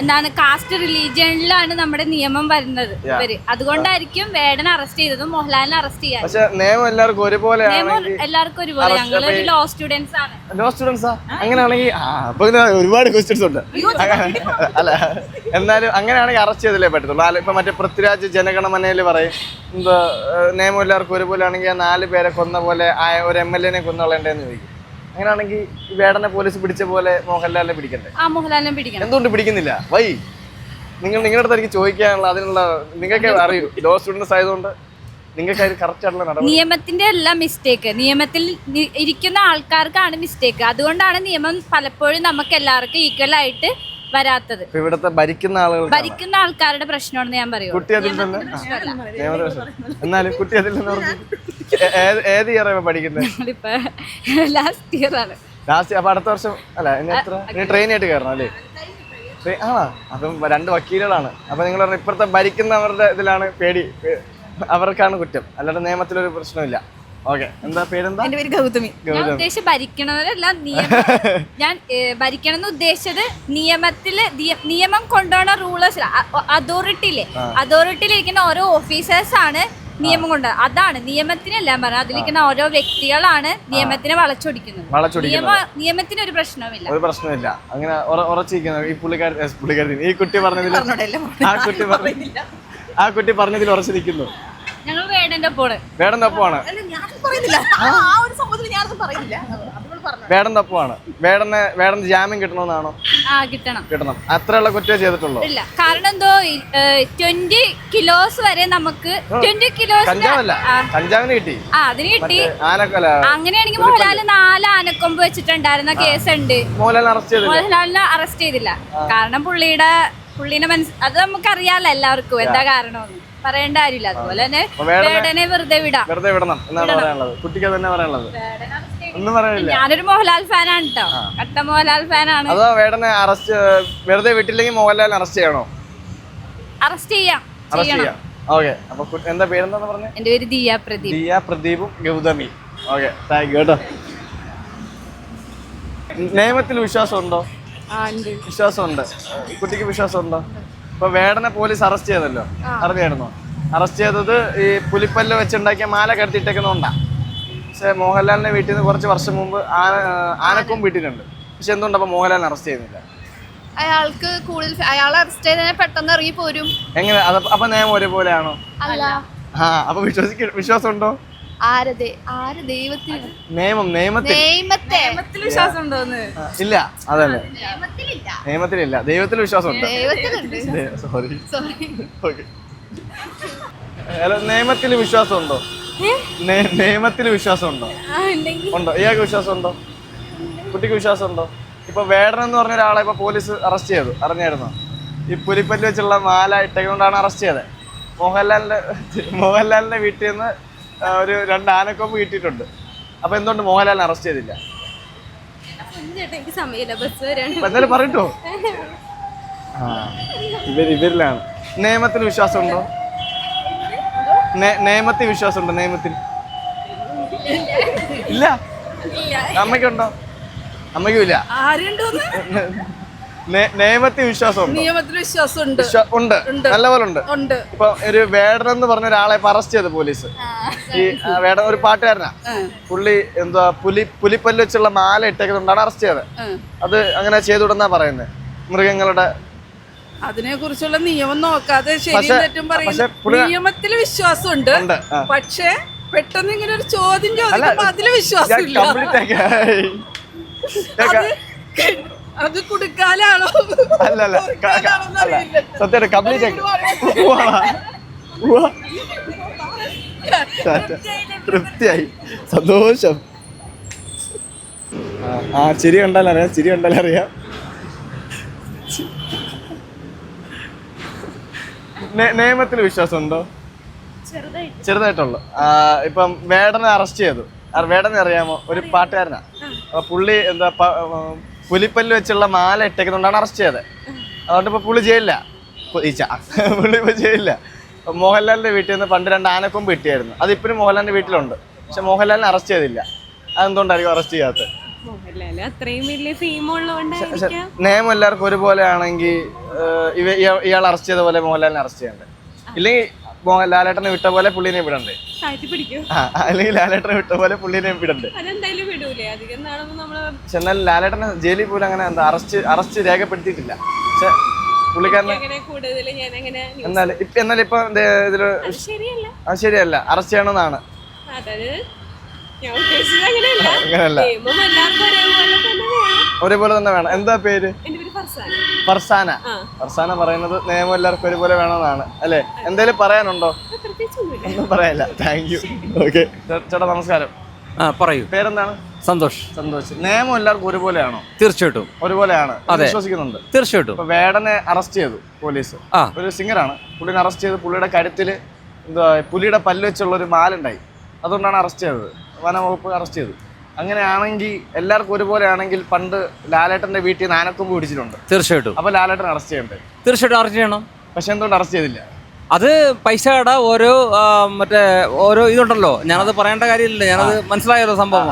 എന്താണ് കാസ്റ്റ് റിലീജിയനിലാണ് നമ്മുടെ നിയമം വരുന്നത് ഇവർ. അതുകൊണ്ടായിരിക്കും വേടൻ അറസ്റ്റ് ചെയ്തതും മോഹൻലാലിനെ അറസ്റ്റ് ചെയ്യാൻ. പക്ഷെ നിയമം എല്ലാവർക്കും ഒരുപോലെ നിയമം എല്ലാവർക്കും ഒരുപോലെ. ഞങ്ങൾ ലോ സ്റ്റുഡൻസ് ആണ്. ലോ സ്റ്റുഡൻസാ അങ്ങനെയാണെങ്കിൽ ഒരുപാട് ക്വസ്റ്റ്യൻസ് ഉണ്ട്. അല്ല എന്നാലും അങ്ങനെയാണെങ്കിൽ അറസ്റ്റ് ചെയ്തല്ലേ പറ്റത്തുള്ളൂ. നാല് ഇപ്പൊ മറ്റേ പൃഥ്വിരാജ് ജനഗണമനയിൽ പറയും എന്താ നിയമം എല്ലാവർക്കും ഒരുപോലെ ആണെങ്കിൽ നാല് പേരെ കൊന്ന പോലെ ആ ഒരു എം എൽ എനെ കൊന്നോളേണ്ടെന്ന് ചോദിക്കും. അങ്ങനെയാണെങ്കിൽ വേടനെ പോലീസ് പിടിച്ച പോലെ മോഹൻലാലിനെ പിടിക്കണ്ടേ? ആ മോഹൻലാലിനെ പിടിക്കണം. എന്തുകൊണ്ട് പിടിക്കുന്നില്ല? വൈ നിങ്ങൾ നിങ്ങളുടെ അടുത്ത് എനിക്ക് ചോദിക്കാനുള്ള അതിനുള്ള നിങ്ങൾക്ക് അറിയൂ. ലോ സ്റ്റുഡൻസ് ആയതുകൊണ്ട് നിയമത്തിന്റെ അല്ല മിസ്റ്റേക്ക് നിയമത്തിൽ ഇരിക്കുന്ന ആൾക്കാർക്കാണ് മിസ്റ്റേക്ക് അതുകൊണ്ടാണ് നിയമം പലപ്പോഴും നമുക്ക് എല്ലാവർക്കും ഈക്വൽ ആയിട്ട് വരാത്തത്. ഇവിടുത്തെ ഭരിക്കുന്ന ആളുകൾ ഭരിക്കുന്ന ആൾക്കാരുടെ പ്രശ്നമാണെന്ന് ഞാൻ പറയും കുട്ടി അതിൽ തന്നെ. എന്നാലും കുട്ടി അതിൽ ഏത് ഇയർ പഠിക്കുന്നത് ലാസ്റ്റ് ഇയർ ആണ്. ലാസ്റ്റ് അപ്പൊ അടുത്ത വർഷം അല്ല ഇനി എത്ര? ഇനി ട്രെയിൻ ആയിട്ട് കയറണം അല്ലേ? ആണോ ആ അപ്പം രണ്ട് വക്കീലുകളാണ്. അപ്പൊ നിങ്ങൾ പറഞ്ഞ ഇപ്പുറത്തെ ഭരിക്കുന്നവരുടെ ഇതിലാണ് പേടി. അവർക്കാണ് കുറ്റം. അല്ലാതെ നിയമത്തിലൊരു പ്രശ്നമില്ല ഓക്കെ. എന്താ പേരെന്താ? എന്റെ പേര് ഗൗതമി. ഞാൻ ഉദ്ദേശിച്ച ഭരിക്കണവരല്ല നിയമം. ഞാൻ ഭരിക്കണം എന്ന് ഉദ്ദേശിച്ചത് നിയമത്തിൽ നിയ- നിയമം കൊണ്ടുപോണ റൂളേഴ്സ് അതോറിറ്റിയിലെ അതോറിറ്റിയിൽ ഇരിക്കുന്ന ഓരോ ഓഫീസേഴ്സ് ആണ് നിയമം കൊണ്ട് അതാണ്. നിയമത്തിനല്ല പറഞ്ഞത്. അതിലിരിക്കുന്ന ഓരോ വ്യക്തികളാണ് നിയമത്തിനെ വളച്ചൊടിക്കുന്നത്. വളച്ചൊടിക്കുന്നത്. നിയമ നിയമത്തിന് ഒരു പ്രശ്നവുമില്ല. ഒരു പ്രശ്നമില്ല അങ്ങനെ ഉറ- ഉറച്ചിരിക്കുന്നു. ഈ പുള്ളിക്കാരി പുള്ളിക്കാരി ഈ കുട്ടി പറഞ്ഞതിൽ ആ കുട്ടി പറഞ്ഞില്ല. ആ കുട്ടി പറഞ്ഞതിൽ ഉറച്ചിരിക്കുന്നു. ഞങ്ങൾ വേടന്റെ പോണ് വേടന്റെ ഞാനത് പറയുന്നില്ല. ആ. ഒരു സംഭവത്തിൽ പറയുന്നില്ല. പറഞ്ഞു. വേടൻ തപ്പുവാണ്. വേടന് വേടന് ജാമ്യം കിട്ടണമെന്നാണോ? ആ കിട്ടണം. കിട്ടണം. അത്രയുള്ള കുറ്റേ ചെയ്തിട്ടുള്ളൂ. ഇല്ല. കാരണം എന്തോ ട്വന്റി കിലോസ് വരെ നമുക്ക് ട്വന്റി കിലോസ് കഞ്ചാവല്ല. കഞ്ചാവിന് കിട്ടി. ആ അതിന് കിട്ടി. ആനക്കല. അങ്ങനെയാണെങ്കിൽ മോഹൻലാൽ നാല് ആനക്കൊമ്പ് വെച്ചിട്ടുണ്ടായിരുന്ന ഉണ്ട് മോഹൻലാൽ അറസ്റ്റ് ചെയ്തില്ല. മോഹൻലാലിനെ അറസ്റ്റ് ചെയ്തില്ല. കാരണം പുള്ളിയുടെ പുള്ളീനെ മനസ് അത് നമുക്കറിയാലോ എല്ലാവർക്കും എന്താ കാരണമെന്ന് പറയേണ്ട കാര്യമില്ല. അതുപോലെ തന്നെ വേടനെ- വെറുതെ വിടാം. വെറുതെ വിടണം എന്നാണ് പറയാനുള്ളത്. കുട്ടിക്ക് തന്നെ പറയാനുള്ളത്. ഒന്നും പറയാനില്ല. ഞാനൊരു മോഹൻലാൽ ഫാനാണ് കേട്ടോ കട്ട മോഹൻലാൽ ഫാനാണ്. അതോ വേടനെ അറസ്റ്റ് വെറുതെ വിട്ടില്ലെങ്കിൽ മോഹൻലാൽ അറസ്റ്റ് ചെയ്യണോ? അറസ്റ്റ് ചെയ്യാം. അറസ്റ്റ് ചെയ്യാം. ഓക്കെ. അപ്പൊ എന്താ പേരെന്താന്ന് പറഞ്ഞു? എന്റെ പേര് ദിയ പ്രദീപ്. ദിയ പ്രദീപും ഗൗതമി. ഓക്കെ. താങ്ക് യു കേട്ടോ. നിയമത്തിൽ വിശ്വാസമുണ്ടോ? വിശ്വാസമുണ്ട്. കുട്ടിക്ക് വിശ്വാസമുണ്ടോ? ഇപ്പൊ വേടനെ പോലീസ് അറസ്റ്റ് ചെയ്തല്ലോ. അറിഞ്ഞായിരുന്നോ അറസ്റ്റ് ചെയ്തത് ഈ പുലിപ്പല്ല് വെച്ചുണ്ടാക്കിയ മാല കടത്തിയിട്ടേക്കുന്നോണ്ടാ പക്ഷെ മോഹൻലാലിന്റെ വീട്ടിൽ നിന്ന് കുറച്ച് വർഷം മുമ്പ് ആന ആനക്കും വീട്ടിലുണ്ട്. പക്ഷെ എന്തുകൊണ്ട് അപ്പൊ മോഹൻലാലിനെ അറസ്റ്റ് ചെയ്യുന്നില്ല? അയാൾക്ക് കൂടുതൽ അയാളെ അറസ്റ്റ് ചെയ്തതിനെ പെട്ടെന്ന് ഇറങ്ങി പോരും എങ്ങനെ അപ്പൊ നിയമം ഒരുപോലെയാണോ? അല്ല. ആ അപ്പൊ വിശ്വസിക്ക വിശ്വാസമുണ്ടോ? നിയമം നിയമത്തിൽ. നിയമത്തെ. വിശ്വാസം ഉണ്ടോന്ന് ഇല്ല അതല്ലേ. നിയമത്തിലില്ല. ദൈവത്തിൽ വിശ്വാസമുണ്ട്. ദൈവത്തിലുണ്ട്. സോറി ഹലോ നിയമത്തിൽ വിശ്വാസമുണ്ടോ? നേ- നിയമത്തിൽ വിശ്വാസമുണ്ടോ? ഉണ്ടോ? ഇയാൾക്ക് വിശ്വാസമുണ്ടോ? കുട്ടിക്ക് വിശ്വാസമുണ്ടോ? ഇപ്പൊ വേടൻ എന്ന് പറഞ്ഞ ഒരാളെ ഇപ്പൊ പോലീസ് അറസ്റ്റ് ചെയ്തു. അറിഞ്ഞായിരുന്നോ? ഈ പുലിപ്പല്ലി വെച്ചുള്ള മാല ഇട്ടേക്കൊണ്ടാണ് അറസ്റ്റ് ചെയ്തത്. മോഹൻലാലിന്റെ മോഹൻലാലിന്റെ വീട്ടിൽ നിന്ന് ഒരു രണ്ട് ആനക്കൊമ്പ് കിട്ടിയിട്ടുണ്ട്. അപ്പൊ എന്തുകൊണ്ട് മോഹൻലാലിനെ അറസ്റ്റ് ചെയ്തില്ല? എനിക്ക് സമയമില്ല ബസ് എന്തായാലും പറയട്ടോ ഇവരിലാണ്. നിയമത്തിൽ വിശ്വാസമുണ്ടോ? നിയമത്തിൽ വിശ്വാസമുണ്ടോ? നിയമത്തിൽ ഇല്ല. അമ്മയ്ക്കുണ്ടോ? അമ്മയ്ക്കും ഇല്ല ആരുണ്ടോന്ന് നേ- നിയമത്തിൽ വിശ്വാസം നിയമത്തിൽ വിശ്വാസം ഉണ്ട്. ഉണ്ട്. നല്ലപോലെ ഉണ്ട്. ഉണ്ട് ഇപ്പൊ ഒരു വേടൻ എന്ന് പറഞ്ഞ ഒരാളെ അറസ്റ്റ് ചെയ്ത് പോലീസ്. ഈ വേടൻ ഒരു പാട്ടുകാരനാ. പുള്ളി എന്താ പുലി പുലിപ്പല്ല് വെച്ചുള്ള മാല ഇട്ടേക്കുന്നതുകൊണ്ടാണ് അറസ്റ്റ് ചെയ്തത്. അത് അങ്ങനെ ചെയ്തു ചെയ്തുവിടുന്നാ പറയുന്നത് മൃഗങ്ങളുടെ അതിനെ കുറിച്ചുള്ള നിയമം നോക്കാതെ ശരിയും തെറ്റും നിയമത്തിൽ വിശ്വാസമുണ്ട്. പക്ഷേ പെട്ടെന്ന് ഇങ്ങനെ ഒരു ചോദ്യം ചോദിക്കുമ്പോ അതിൽ വിശ്വാസമില്ല. അത് കൊടുക്കാനാണോ? കുടുക്കാലാണോ അല്ല അല്ല ക- ക- കുടുക്കാലാണോന്ന് സത്യം കംപ്ലീറ്റ് തൃപ്തിയായി. സന്തോഷം. ആ, ചിരി ഉണ്ടല്ലോ അറിയാം ചിരി ഉണ്ടല്ലോ അറിയാം നിയമത്തിൽ വിശ്വാസമുണ്ടോ ചെറുതായിട്ടുള്ളു. ആ, ഇപ്പം വേടനെ അറസ്റ്റ് ചെയ്തു. വേടനെ അറിയാമോ? ഒരു പാട്ടുകാരനാ. അപ്പൊ പുള്ളി എന്താ പുലിപ്പല്ല് വെച്ചുള്ള മാല ഇട്ടേക്കുന്നതുകൊണ്ടാണ് അറസ്റ്റ് ചെയ്തത്. അതുകൊണ്ട് ഇപ്പൊ പുള്ളി ജയിലില്ല പുളി ഈച്ച. പുള്ളി ഇപ്പൊ ജയിലില്ല അപ്പൊ മോഹൻലാലിന്റെ വീട്ടിൽ നിന്ന് പണ്ട് രണ്ട് ആനക്കൊമ്പ് കിട്ടിയായിരുന്നു. അത് ഇപ്പോഴും മോഹൻലാലിന്റെ വീട്ടിലുണ്ട്. പക്ഷെ മോഹൻലാലിനെ അറസ്റ്റ് ചെയ്തില്ല. അതെന്തുകൊണ്ടായിരിക്കും അറസ്റ്റ് ചെയ്യാത്തത്? നിയമം എല്ലാവർക്കും ഒരുപോലെ ആണെങ്കിൽ ഇവ ഇയാൾ അറസ്റ്റ് ചെയ്ത പോലെ മോഹൻലാലിനെ അറസ്റ്റ് ചെയ്യണ്ടേ? ഇല്ലെങ്കിൽ ലാലേട്ടനെ വിട്ട പോലെ പുള്ളിനെ വിടണ്ടേ? അല്ലെങ്കിൽ ലാലേട്ടനെ വിട്ട പോലെ പുള്ളിനെ വിടണ്ടേ? ചെന്നാൽ പക്ഷെ എന്നാൽ ലാലേട്ടനെ ജയിലിൽ പോലും അങ്ങനെ എന്താ അറസ്റ്റ് അറസ്റ്റ് രേഖപ്പെടുത്തിയിട്ടില്ല. പക്ഷെ പുള്ളിക്കാരനെ എന്നാലും ഇപ്പൊ എന്നാൽ ഇപ്പൊ ശരിയല്ല. അറസ്റ്റ് ചെയ്യണമെന്നാണ്. ഞാൻ ഉദ്ദേശിച്ചത് അങ്ങനെയല്ല. അങ്ങനെയല്ല നിയമം എല്ലാവർക്കും ഒരേപോലെ തന്നെ വേണം. ഒരേപോലെ തന്നെ വേണം. എന്താ പേര്? എന്റെ പേര് ഫർസാന. ഫർസാന. ആ. ഫർസാന പറയുന്നത് നിയമം എല്ലാവർക്കും ഒരുപോലെ വേണമെന്നാണ്. അല്ലേ? എന്തെങ്കിലും പറയാനുണ്ടോ? അത് പ്രത്യേകിച്ചൊന്നുമില്ല. ഒന്നും പറയാനില്ല താങ്ക് യു ഓക്കെ ചേട്ടാ നമസ്കാരം. ആ പറയൂ. പേരെന്താണ്? സന്തോഷ്. സന്തോഷ്. നിയമം എല്ലാവർക്കും ഒരുപോലെയാണോ? തീർച്ചയായിട്ടും. ഒരുപോലെയാണ്. അതെ. വിശ്വസിക്കുന്നുണ്ട്. തീർച്ചയായിട്ടും. ഇപ്പൊ വേടനെ അറസ്റ്റ് ചെയ്തു പോലീസ്. ആ. ഒരു സിംഗറാണ്. പുള്ളിനെ അറസ്റ്റ് ചെയ്ത് പുള്ളിയുടെ കരുത്തിൽ എന്താ പുലിയുടെ പല്ല് വെച്ചുള്ള ഒരു മാലുണ്ടായി. അതുകൊണ്ടാണ് അറസ്റ്റ് ചെയ്തത്. വനവകുപ്പ് അറസ്റ്റ് ചെയ്തു. അങ്ങനെയാണെങ്കിൽ എല്ലാവർക്കും ഒരുപോലെ ആണെങ്കിൽ പണ്ട് ലാലേട്ടന്റെ വീട്ടിൽ നിന്ന് ആനക്കൊമ്പ് പിടിച്ചിട്ടുണ്ട്. തീർച്ചയായിട്ടും. അപ്പൊ ലാലേട്ടൻ അറസ്റ്റ് ചെയ്യണ്ടേ? തീർച്ചയായിട്ടും അറസ്റ്റ് ചെയ്യണം. പക്ഷെ എന്തുകൊണ്ട് അറസ്റ്റ് ചെയ്തില്ല? അത് പൈസ കട ഓരോ മറ്റേ ഓരോ ഇതുണ്ടല്ലോ. ഞാനത് പറയേണ്ട കാര്യമില്ല ഞാനത് മനസ്സിലായല്ലോ സംഭവം.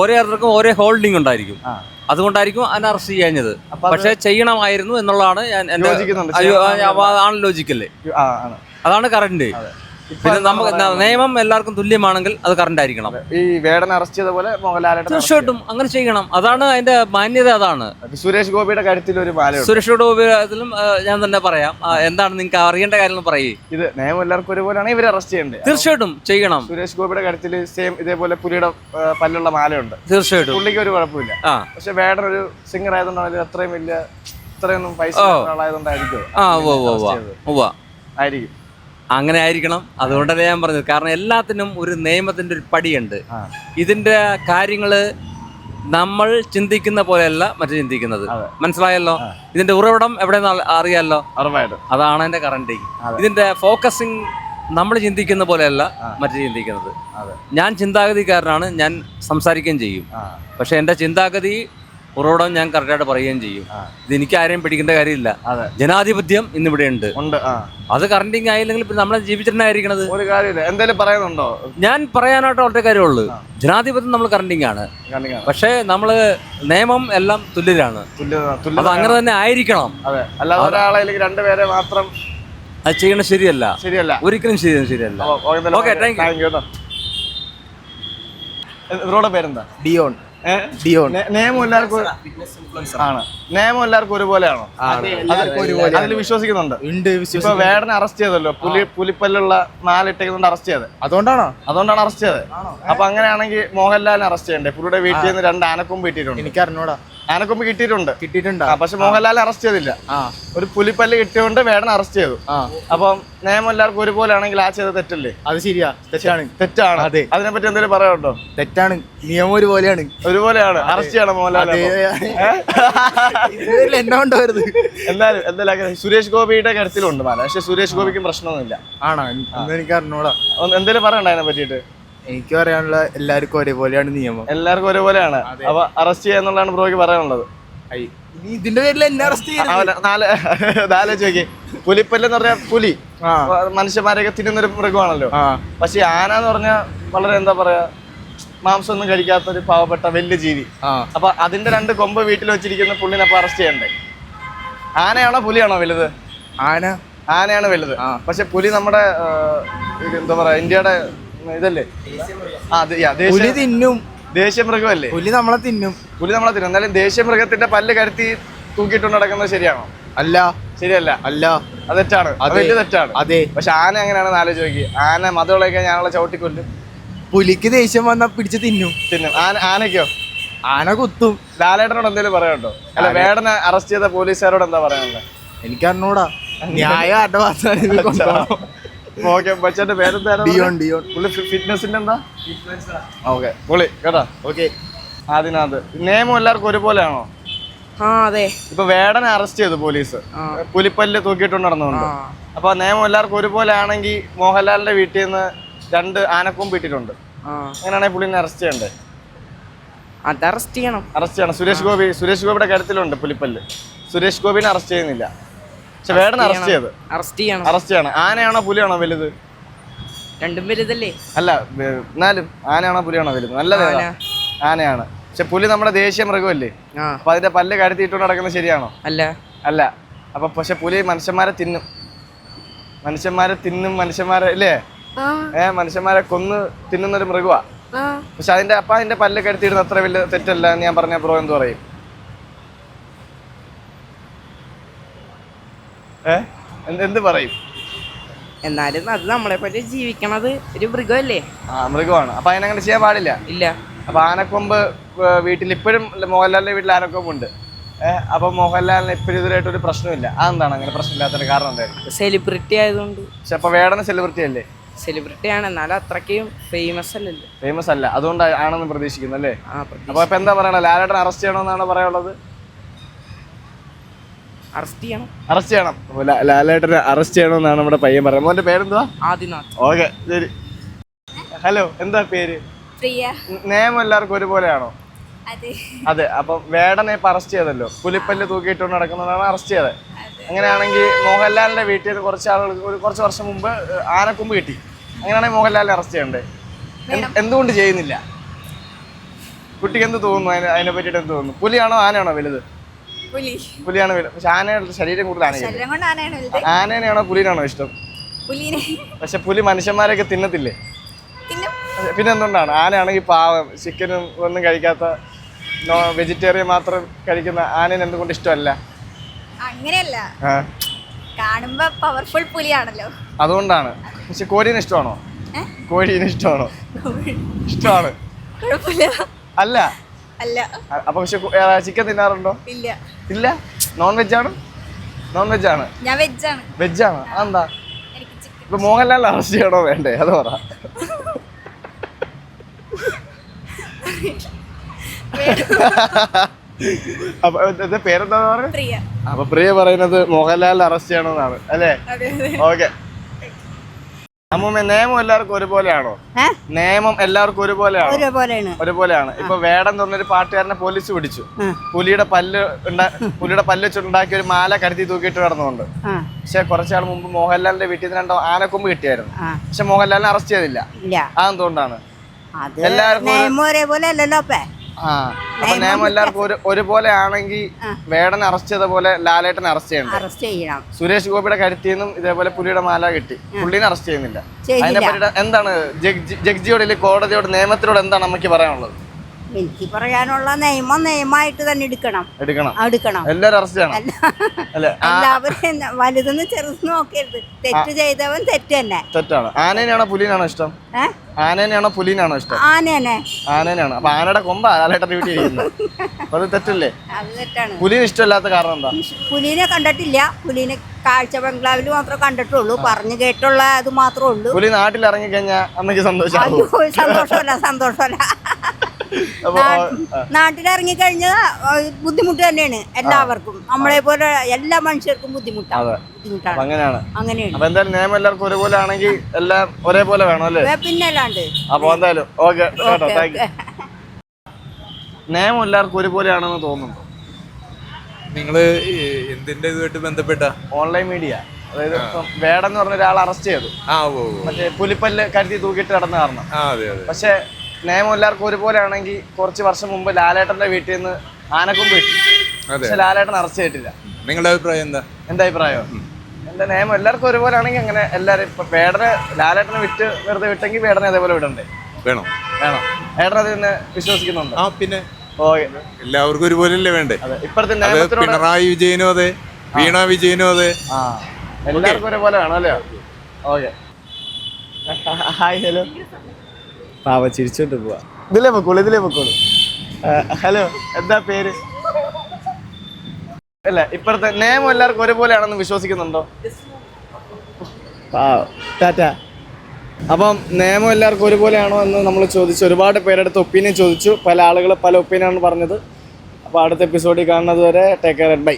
ഓരോരുത്തർക്കും ഓരോ ഹോൾഡിംഗ് ഉണ്ടായിരിക്കും. അതുകൊണ്ടായിരിക്കും അതിനെ അറസ്റ്റ് ചെയ്യാഞ്ഞത്. പക്ഷേ ചെയ്യണമായിരുന്നു എന്നുള്ളതാണ് ഞാൻ ആണ്. ലോജിക്കല്ലേ അതാണ് കറണ്ട് പിന്നെ നമുക്ക് നിയമം എല്ലാവർക്കും തുല്യമാണെങ്കിൽ അത് കറണ്ട് ആയിരിക്കണം. ഈ വേടൻ അറസ്റ്റ് ചെയ്ത പോലെ തീർച്ചയായിട്ടും അങ്ങനെ ചെയ്യണം. അതാണ് അതിന്റെ മാന്യത അതാണ്. സുരേഷ് ഗോപിയുടെ കാര്യത്തിൽ ഒരു സുരേഷ് ഗോപിയുടെ കാര്യത്തിലും ഞാൻ തന്നെ പറയാം. എന്താണ് നിങ്ങൾക്ക് അറിയേണ്ട കാര്യങ്ങൾ പറയേ. ഇത് നിയമം എല്ലാവർക്കും ഒരുപോലെയാണ് ഇവരെ അറസ്റ്റ് ചെയ്യേണ്ടത്. തീർച്ചയായിട്ടും ചെയ്യണം. സുരേഷ് ഗോപിയുടെ കാര്യത്തിൽ സെയിം ഇതേപോലെ പുലിയുടെ പല്ലുള്ള മാലയുണ്ട്. തീർച്ചയായിട്ടും. പുള്ളിക്ക് ഒരു കുഴപ്പമില്ല. പക്ഷെ വേടൻ ഒരു സിംഗർ ആയതുകൊണ്ടാണ് അത്രയും വലിയ ഇത്രയൊന്നും പൈസ ഓ. ഇല്ലാത്ത ആളായതുകൊണ്ടായിരിക്കും ആ ഉവ്വ ഉവ്വ ഉവ്വ ഉവ്വ. ആയിരിക്കും. അങ്ങനെ ആയിരിക്കണം അതുകൊണ്ടല്ലേ ഞാൻ പറഞ്ഞത്. കാരണം എല്ലാത്തിനും ഒരു നിയമത്തിന്റെ ഒരു പടിയുണ്ട്. ഇതിന്റെ കാര്യങ്ങൾ നമ്മൾ ചിന്തിക്കുന്ന പോലെയല്ല മറ്റു ചിന്തിക്കുന്നത്. മനസ്സിലായല്ലോ? ഇതിന്റെ ഉറവിടം എവിടെ അറിയാലോ? അതാണ് എന്റെ കറണ്ട് ഇതിന്റെ ഫോക്കസിങ് നമ്മൾ ചിന്തിക്കുന്ന പോലെയല്ല മറ്റു ചിന്തിക്കുന്നത്. ഞാൻ ചിന്താഗതിക്കാരനാണ്. ഞാൻ സംസാരിക്കുകയും ചെയ്യും. പക്ഷെ എന്റെ ചിന്താഗതി ഉറവിടം ഞാൻ കറക്റ്റായിട്ട് പറയുകയും ചെയ്യും. ഇത് എനിക്ക് ആരെയും പിടിക്കേണ്ട കാര്യമില്ല. ജനാധിപത്യം ഇന്നിവിടെ ഉണ്ട്. ഉണ്ട് ആ. അത് കറണ്ടിങ് ആയില്ലെങ്കിൽ പിന്നെ നമ്മളെ ജീവിച്ചിട്ടുണ്ടായിരിക്കണത് ഒരു കാര്യമില്ല. എന്തെങ്കിലും പറയുന്നുണ്ടോ? ഞാൻ പറയാനായിട്ട് ഒറ്റ കാര്യമുള്ളൂ. ജനാധിപത്യം നമ്മൾ കറണ്ടിങ് ആണ്. പക്ഷേ നമ്മൾ നിയമം എല്ലാം തുല്യരാണ്. അത് അങ്ങനെ തന്നെ ആയിരിക്കണം. അല്ലാതെ ഒരാളെ രണ്ടുപേരെ മാത്രം അത് ചെയ്യണത് ശരിയല്ല. ശരിയല്ല. ഒരിക്കലും ശരി ശരിയല്ല. ഓക്കെ. താങ്ക് യു ഇവരോടെ പേരെന്താ? ഡിയോൺ? ഡിയോൺ. നിയമം എല്ലാവർക്കും ആണ്. നിയമം എല്ലാവർക്കും ഒരുപോലെയാണോ. അതിൽ വിശ്വസിക്കുന്നുണ്ട്. ഉണ്ട് ഇപ്പൊ വേടനെ അറസ്റ്റ് ചെയ്തല്ലോ. പുലി പുലിപ്പല്ലുള്ള നാലിട്ടേക്കുന്നുണ്ട് അറസ്റ്റ് ചെയ്തത് അതുകൊണ്ടാണോ? അതുകൊണ്ടാണ് അറസ്റ്റ് ചെയ്തത് അപ്പൊ അങ്ങനെയാണെങ്കിൽ മോഹൻലാലിനെ അറസ്റ്റ് ചെയ്യണ്ടേ? പുള്ളിയുടെ വീട്ടിൽ നിന്ന് രണ്ട് ആനക്കൊമ്പ് കിട്ടിയിട്ടുണ്ട് എനിക്ക് അറിഞ്ഞൂടാ ആനക്കൊമ്പ് കിട്ടിയിട്ടുണ്ട്. കിട്ടിയിട്ടുണ്ട്? പക്ഷെ മോഹൻലാൽ അറസ്റ്റ് ചെയ്തില്ല. ഒരു പുലിപ്പല്ല് കിട്ടിയോണ്ട് വേടൻ അറസ്റ്റ് ചെയ്തു. അപ്പം നിയമം എല്ലാവർക്കും ഒരുപോലെ ആണെങ്കിൽ ആ ചെയ്ത തെറ്റല്ലേ? അത് ശരിയാ. തെറ്റാണ്. തെറ്റാണ്. അതെ. അതിനെപ്പറ്റി എന്തെങ്കിലും പറയാനുണ്ടോ? തെറ്റാണ്. നിയമം ഒരുപോലെയാണ്. ഒരുപോലെയാണ്. അറസ്റ്റ് ചെയ്യണം മോഹൻലാൽ അപ്പം. ഇതിൽ എന്നെ കൊണ്ടുവരുത് എന്തായാലും എന്തായാലും സുരേഷ് ഗോപിയുടെ കരുത്തിലുണ്ട് മാല. പക്ഷെ സുരേഷ് ഗോപിക്കും പ്രശ്നമൊന്നുമില്ല. ആണോ? എനിക്ക് എന്തെങ്കിലും പറയണ്ട അതിനെ പറ്റിയിട്ട് എനിക്ക് പറയാനുള്ള എല്ലാവർക്കും ഒരേപോലെയാണ് നിയമം. എല്ലാവർക്കും ഒരേപോലെയാണ്. അപ്പൊ അറസ്റ്റ് ചെയ്യാന്നുള്ളതാണ് ബ്രോയ്ക്ക് പറയാനുള്ളത്. ഇതിന്റെ പേരിൽ എന്നെ അറസ്റ്റ് ചോദിക്കേ പുലിപ്പല്ല് എന്ന് പറഞ്ഞാൽ പുലി. മനുഷ്യന്മാരെയൊക്കെ തിന്നുന്നൊരു മൃഗമാണല്ലോ. പക്ഷെ ആന എന്ന് പറഞ്ഞാൽ വളരെ എന്താ പറയാ മാംസമൊന്നും കഴിക്കാത്തൊരു പാവപ്പെട്ട വലിയ ജീവി. അപ്പൊ അതിന്റെ രണ്ട് കൊമ്പ് വീട്ടിൽ വെച്ചിരിക്കുന്ന പുള്ളിനെ അപ്പൊ അറസ്റ്റ് ചെയ്യണ്ടേ? ആനയാണോ പുലിയാണോ വലുത്? ആന? ആനയാണ് വലുത്. പക്ഷെ പുലി നമ്മുടെ എന്താ പറയാ ഇന്ത്യയുടെ ഇതല്ലേ? പുലി തിന്നും. ദേശീയമൃഗമല്ലേ പുലി നമ്മളെ തിന്നും. പുലി നമ്മളെ തിന്നും. എന്നാലും ദേശീയ മൃഗത്തിന്റെ പല്ല് കരുത്തി തൂക്കിയിട്ടുണ്ട് നടക്കുന്നത് ശരിയാണോ? അല്ല. ശരിയല്ല? അല്ല. അത് തെറ്റാണ്. വലിയ തെറ്റാണ്. അതെ. പക്ഷെ ആന എങ്ങനെയാണെന്ന് ആലോചിച്ച് ആന മതമുള്ളതൊക്കെ ഞാനുള്ള ചവിട്ടിക്കൊല്ലും. പുലിക്ക് ദേഷ്യം വന്നാൽ പിടിച്ച് തിന്നും. തിന്നും. ആന ആനയ്ക്കോ? ആന കുത്തും. ലാലേട്ടനോട് എന്തെങ്കിലും പറയാനുണ്ടോ? അല്ല വേടനെ അറസ്റ്റ് ചെയ്ത പോലീസുകാരോട് എന്താ പറയാനുള്ളത്? എനിക്ക് അറിഞ്ഞൂടാ. ന്യായം ഭാഗത്താണ് ഓക്കെ ബച്ചന്റെ പേരെന്തായിരുന്നു ഡിയോൺ ഡിയോൺ. പുള്ളി ഫിറ്റ്നസിന്റെ എന്താ? ഓക്കെ. പുള്ളി കേട്ടോ? ഓക്കെ. അതിനകത്ത് നിയമം എല്ലാവർക്കും ഒരുപോലെയാണോ? ആ അതെ. ഇപ്പൊ വേടനെ അറസ്റ്റ് ചെയ്തു പോലീസ്. പുലിപ്പല്ല് തൂക്കിയിട്ടുണ്ട് നടന്നുകൊണ്ട്. അപ്പൊ നിയമം എല്ലാവർക്കും ഒരുപോലെ ആണെങ്കിൽ മോഹൻലാലിന്റെ വീട്ടിൽ നിന്ന് രണ്ട് ആനക്കൊമ്പ് ഇട്ടിട്ടുണ്ട്. അങ്ങനെയാണെങ്കിൽ പുള്ളിനെ അറസ്റ്റ് ചെയ്യണ്ടേ? അത് അറസ്റ്റ് ചെയ്യണം. അറസ്റ്റ് ചെയ്യണം. സുരേഷ് ഗോപി സുരേഷ് ഗോപിയുടെ കരുത്തിലുണ്ട് പുലിപ്പല്ല്. സുരേഷ് ഗോപിനെ അറസ്റ്റ് ചെയ്യുന്നില്ല. പക്ഷെ വേടനെ അറസ്റ്റ് ചെയ്ത്. അറസ്റ്റ് ചെയ്യണം. അറസ്റ്റ് ചെയ്യണം. ആനയാണോ പുലിയാണോ വലുത്? രണ്ടും വലുതല്ലേ? അല്ല വേ- എന്നാലും ആനയാണോ പുലിയാണോ വലുത്? നല്ലത് ഏതാ? ആനയാണ്. പക്ഷെ പുലി നമ്മുടെ ദേശീയ മൃഗമല്ലേ? ആ. അപ്പൊ അതിന്റെ പല്ല് കരുത്തിയിട്ടുണ്ട് നടക്കുന്നത് ശരിയാണോ? അല്ല. അല്ല. അപ്പൊ പക്ഷെ പുലി മനുഷ്യന്മാരെ തിന്നും. മനുഷ്യന്മാരെ തിന്നും മനുഷ്യന്മാരെ ഇല്ലേ? ഏ മനുഷ്യന്മാരെ കൊന്ന് തിന്നുന്ന ഒരു മൃഗമാ പക്ഷെ അതിന്റെ അപ്പൊ അതിന്റെ പല്ല് കരുത്തിയിടുന്ന അത്ര വലിയ തെറ്റല്ല എന്ന് ഞാൻ പറഞ്ഞ ബ്രോ എന്ത് പറയും? എന്ത് പറയും? എന്നാലും അത് നമ്മളെ പറ്റി ജീവിക്കണത് ഒരു മൃഗമല്ലേ? ആ മൃഗമാണ്. അപ്പൊ അതിനങ്ങനെ ചെയ്യാൻ പാടില്ല? ഇല്ല. അപ്പൊ ആനക്കൊമ്പ് വീട്ടിൽ ഇപ്പോഴും മോഹൻലാലിന്റെ വീട്ടിൽ ആനക്കൊമ്പ് ഉണ്ട്. അപ്പൊ മോഹൻലാലിന് ഇപ്പോഴും ഇതുവരെയായിട്ട് ഒരു പ്രശ്നമില്ല. അതെന്താണ്? അങ്ങനെ പ്രശ്നമില്ലാത്തതിന് കാരണം എന്തായിരുന്നു സെലിബ്രിറ്റി ആയതുകൊണ്ട്. പക്ഷെ അപ്പൊ വേടന സെലിബ്രിറ്റി അല്ലേ? സെലിബ്രിറ്റി ആണ്. എന്നാലും അത്രയ്ക്കും ഫേമസ് അല്ലല്ലോ. ഫേമസ് അല്ല. അതുകൊണ്ട് ആണെന്ന് പ്രതീക്ഷിക്കുന്നു അല്ലേ? അപ്പൊ ഇപ്പൊ എന്താ പറയണ ലാലേട്ടൻ അറസ്റ്റ് ചെയ്യണമെന്നാണ് പറയാനുള്ളത്? അറസ്റ്റ് ചെയ്യണം. അറസ്റ്റ് ചെയ്യണം. ലാലേട്ടനെ അറസ്റ്റ് ചെയ്യണമെന്നാണ് നമ്മുടെ പയ്യൻ പറയുന്നത്. മോന്റെ പേരെന്തുവാ? ആദിനാഥ്. ഓക്കെ ശരി. ഹലോ എന്താ പേര്? പ്രിയ. നിയമം എല്ലാവർക്കും ഒരുപോലെയാണോ? അതെ. അതെ അപ്പൊ വേടനെ ഇപ്പൊ അറസ്റ്റ് ചെയ്തല്ലോ. പുലിപ്പല്ല് തൂക്കിയിട്ടുകൊണ്ട് നടക്കുന്നതാണ് അറസ്റ്റ് ചെയ്തത്. അങ്ങനെയാണെങ്കിൽ മോഹൻലാലിന്റെ വീട്ടിൽ നിന്ന് കുറച്ച് ആളുകൾ ഒരു കുറച്ച് വർഷം മുമ്പ് ആനക്കൊമ്പ് കിട്ടി. അങ്ങനെയാണെങ്കിൽ മോഹൻലാലിനെ അറസ്റ്റ് ചെയ്യണ്ടേ? എന്തുകൊണ്ട് ചെയ്യുന്നില്ല? കുട്ടിക്ക് എന്ത് തോന്നുന്നു? അതിനെ പറ്റിയിട്ട് എന്ത് തോന്നുന്നു? പുലിയാണോ ആനയാണോ വലുത്? പുലിയാണ് പക്ഷെ ആനയുടെ ശരീരം കൂടുതൽ ആനയാണ് ആനേനെയാണോ പുലിനാണോ ഇഷ്ടം? പക്ഷെ പുലി മനുഷ്യന്മാരെയൊക്കെ തിന്നത്തില്ലേ? പിന്നെ എന്തുകൊണ്ടാണ്? ആനയാണെങ്കിൽ പാവം. ചിക്കനും ഒന്നും കഴിക്കാത്ത നോ വെജിറ്റേറിയൻ മാത്രം കഴിക്കുന്ന ആനേനെ എന്തുകൊണ്ട് ഇഷ്ടമല്ല? അങ്ങനെയല്ല. കാണുമ്പോ പവർഫുൾ പുലിയാണല്ലോ. അതുകൊണ്ടാണ്. പക്ഷെ കോഴീനെ ഇഷ്ടമാണോ? കോഴീനെ ഇഷ്ടമാണോ? ഇഷ്ടമാണ്. അല്ല. അല്ല. അപ്പൊ പക്ഷെ ചിക്കൻ തിന്നാറുണ്ടോ? ഇല്ല. ഇല്ല? നോൺ വെജ് ആണ്? നോൺ വെജ് ആണ്. ഞാൻ വെജ് ആണ്. വെജ് ആണ്. അതെന്താ? ഇപ്പൊ മോഹൻലാൽ അറസ്റ്റ് ചെയ്യണോ വേണ്ടേ? അത് പറ. അപ്പൊ പേരെന്താ പറയുക പ്രിയ. അപ്പൊ പ്രിയ പറയുന്നത് മോഹൻലാൽ അറസ്റ്റ് ചെയ്യണമെന്നാണ് അല്ലേ? ഓക്കെ അമ്മൂമ്മ നിയമം എല്ലാവർക്കും ഒരുപോലെയാണോ? നിയമം എല്ലാവർക്കും ഒരുപോലെയാണോ? ഒരുപോലെയാണ്. ഒരുപോലെയാണ്. ഇപ്പൊ വേടം എന്ന് പറഞ്ഞൊരു പാട്ടുകാരനെ പോലീസ് പിടിച്ചു. പുലിയുടെ പല്ല് പുലിയുടെ പല്ല് വെച്ചിട്ടുണ്ടാക്കിയ ഒരു മാല കരുതി തൂക്കിയിട്ട് കിടന്നുകൊണ്ട്. പക്ഷെ കുറച്ചാൾ മുമ്പ് മോഹൻലാലിന്റെ വീട്ടിൽ നിന്ന് രണ്ടോ ആനക്കൊമ്പ് കിട്ടിയായിരുന്നു. പക്ഷെ മോഹൻലാലിനെ അറസ്റ്റ് ചെയ്തില്ല. അതെന്തുകൊണ്ടാണ്? അത് എല്ലാവർക്കും ഒരേപോലെ അല്ലല്ലോ നിയമം എല്ലാവർക്കും ഒരുപോലെ ആണെങ്കിൽ വേടൻ അറസ്റ്റ് ചെയ്ത പോലെ ലാലേട്ടനെ അറസ്റ്റ് അറസ്റ്റ് ചെയ്യണം. സുരേഷ് ഗോപിയുടെ കരുത്തിൽ നിന്നും ഇതേപോലെ പുലിയുടെ മാല കിട്ടി. പുള്ളിനെ അറസ്റ്റ് ചെയ്യുന്നില്ല. അതിനെപ്പറ്റി അതിനെ പറ്റി എന്താണ് ജഡ്ജിയോട് അല്ലെങ്കിൽ കോടതിയോട് നിയമത്തിനോട് എന്താണ് നമുക്ക് പറയാനുള്ളത്? എനിക്ക് പറയാനുള്ള നിയമം നിയമമായിട്ട് തന്നെ എടുക്കണം. എടുക്കണം. എടുക്കണം. എല്ലാവരും അറസ്റ്റ് ചെയ്യണം. എല്ലാവരും വലുതെന്ന് ചെറുതെന്ന് നോക്കരുത്. തെറ്റ് ചെയ്തവൻ തെറ്റ് തന്നെ. തെറ്റാണ്. ആനേനെയാണോ പുലിനാണോ ഇഷ്ടം? ആനേനെയാണോ പുലിനാണോ ഇഷ്ടം? ആനേനെ. ആനേനെയാണ്. അപ്പൊ ആനയുടെ കൊമ്പ ലാലേട്ടൻ വീട്ടിൽ ഇരിക്കുന്നത് അത് തെറ്റല്ലേ? പുലിന് ഇഷ്ടമില്ലാത്ത കാരണം എന്താ? പുലിനെ കണ്ടിട്ടില്ല. പുലിനെ കാഴ്ച ബംഗ്ലാവിൽ മാത്രമേ കണ്ടിട്ടുള്ളൂ. പറഞ്ഞു കേട്ടുള്ള അത് മാത്രമേ ഉള്ളൂ. പുലി നാട്ടിൽ ഇറങ്ങി കഴിഞ്ഞാൽ അമ്മയ്ക്ക് സന്തോഷം സന്തോഷമല്ല സന്തോഷമല്ല. നാട്ടിലിറങ്ങി കഴിഞ്ഞാൽ ബുദ്ധിമുട്ട് തന്നെയാണ് എല്ലാവർക്കും. നമ്മളെ പോലെ എല്ലാ മനുഷ്യർക്കും ബുദ്ധിമുട്ടാണ്. അങ്ങനെയാണ്. അങ്ങനെയാണ് അപ്പൊ എന്തായാലും നിയമം എല്ലാവർക്കും ഒരുപോലെ ആണെങ്കിൽ എല്ലാം ഒരേപോലെ വേണം അല്ലേ? വേ- പിന്നെ അല്ലാണ്ട്. അപ്പൊ എന്തായാലും ഓക്കെ നിയമം എല്ലാവർക്കും ഒരുപോലെയാണെന്ന് തോന്നുന്നു. നിങ്ങൾ എന്തിന്റെ ഇതുമായിട്ട് ബന്ധപ്പെട്ട? Online media. അതായത് വേടെന്ന് എന്ന് പറഞ്ഞ ഒരാൾ അറസ്റ്റ് ചെയ്തു. മറ്റേ പുലിപ്പല്ല് കരുതി തൂക്കിയിട്ട് നടന്ന കാരണം. ആ അതെ അതെ. പക്ഷെ നിയമം എല്ലാവർക്കും ഒരുപോലെ ആണെങ്കിൽ കുറച്ച് വർഷം മുമ്പ് ലാലേട്ടന്റെ വീട്ടിൽ നിന്ന് ആനക്കൊമ്പ് കിട്ടി. പക്ഷെ ലാലേട്ടൻ അറസ്റ്റ് ചെയ്തിട്ടില്ല. നിങ്ങളുടെ അഭിപ്രായം എന്താ? എന്താ അഭിപ്രായം? എന്റെ നിയമം എല്ലാവർക്കും ഒരുപോലെ ആണെങ്കിൽ അങ്ങനെ എല്ലാവരും ഇപ്പൊ വേടനെ ലാലേട്ടനെ വിറ്റ് വെറുതെ വിട്ടെങ്കിൽ വേടനെ അതേപോലെ വിടണ്ടേ? വേണോ? വേണം. ഏട്ടൻ അതിനെ വിശ്വസിക്കുന്നുണ്ട്? ആ പിന്നെ? ഓക്കെ എല്ലാവർക്കും ഒരുപോലെയല്ലേ വേണ്ടേ? ഇപ്പോഴത്തെ നിയമത്തിനോട് പിണറായി വിജയനും അതെ വീണ വിജയനും അതെ. ആ. എല്ലാവർക്കും ഒരുപോലെ വേണം അല്ലേ? ഓക്കെ. ഹായ് ഹലോ പാവ ചിരിച്ചോണ്ട് പോവാ. ഇതിലേ പൊക്കോളൂ ഇതിലേ പൊക്കോളൂ. ഹലോ എന്താ പേര്? അല്ല ഇപ്പഴത്തെ നിയമം എല്ലാവർക്കും ഒരുപോലെയാണെന്ന് വിശ്വസിക്കുന്നുണ്ടോ? ടാറ്റ. അപ്പം നിയമം എല്ലാവർക്കും ഒരുപോലെയാണോ എന്ന് നമ്മൾ ചോദിച്ചു. ഒരുപാട് പേരെടുത്ത് ഒപ്പീനിയൻ ചോദിച്ചു. പല ആളുകൾ പല ഒപ്പീനിയനാണ് പറഞ്ഞത്. അപ്പോൾ അടുത്ത എപ്പിസോഡിൽ കാണുന്നത് വരെ ടേക്ക് കെയർ ബൈ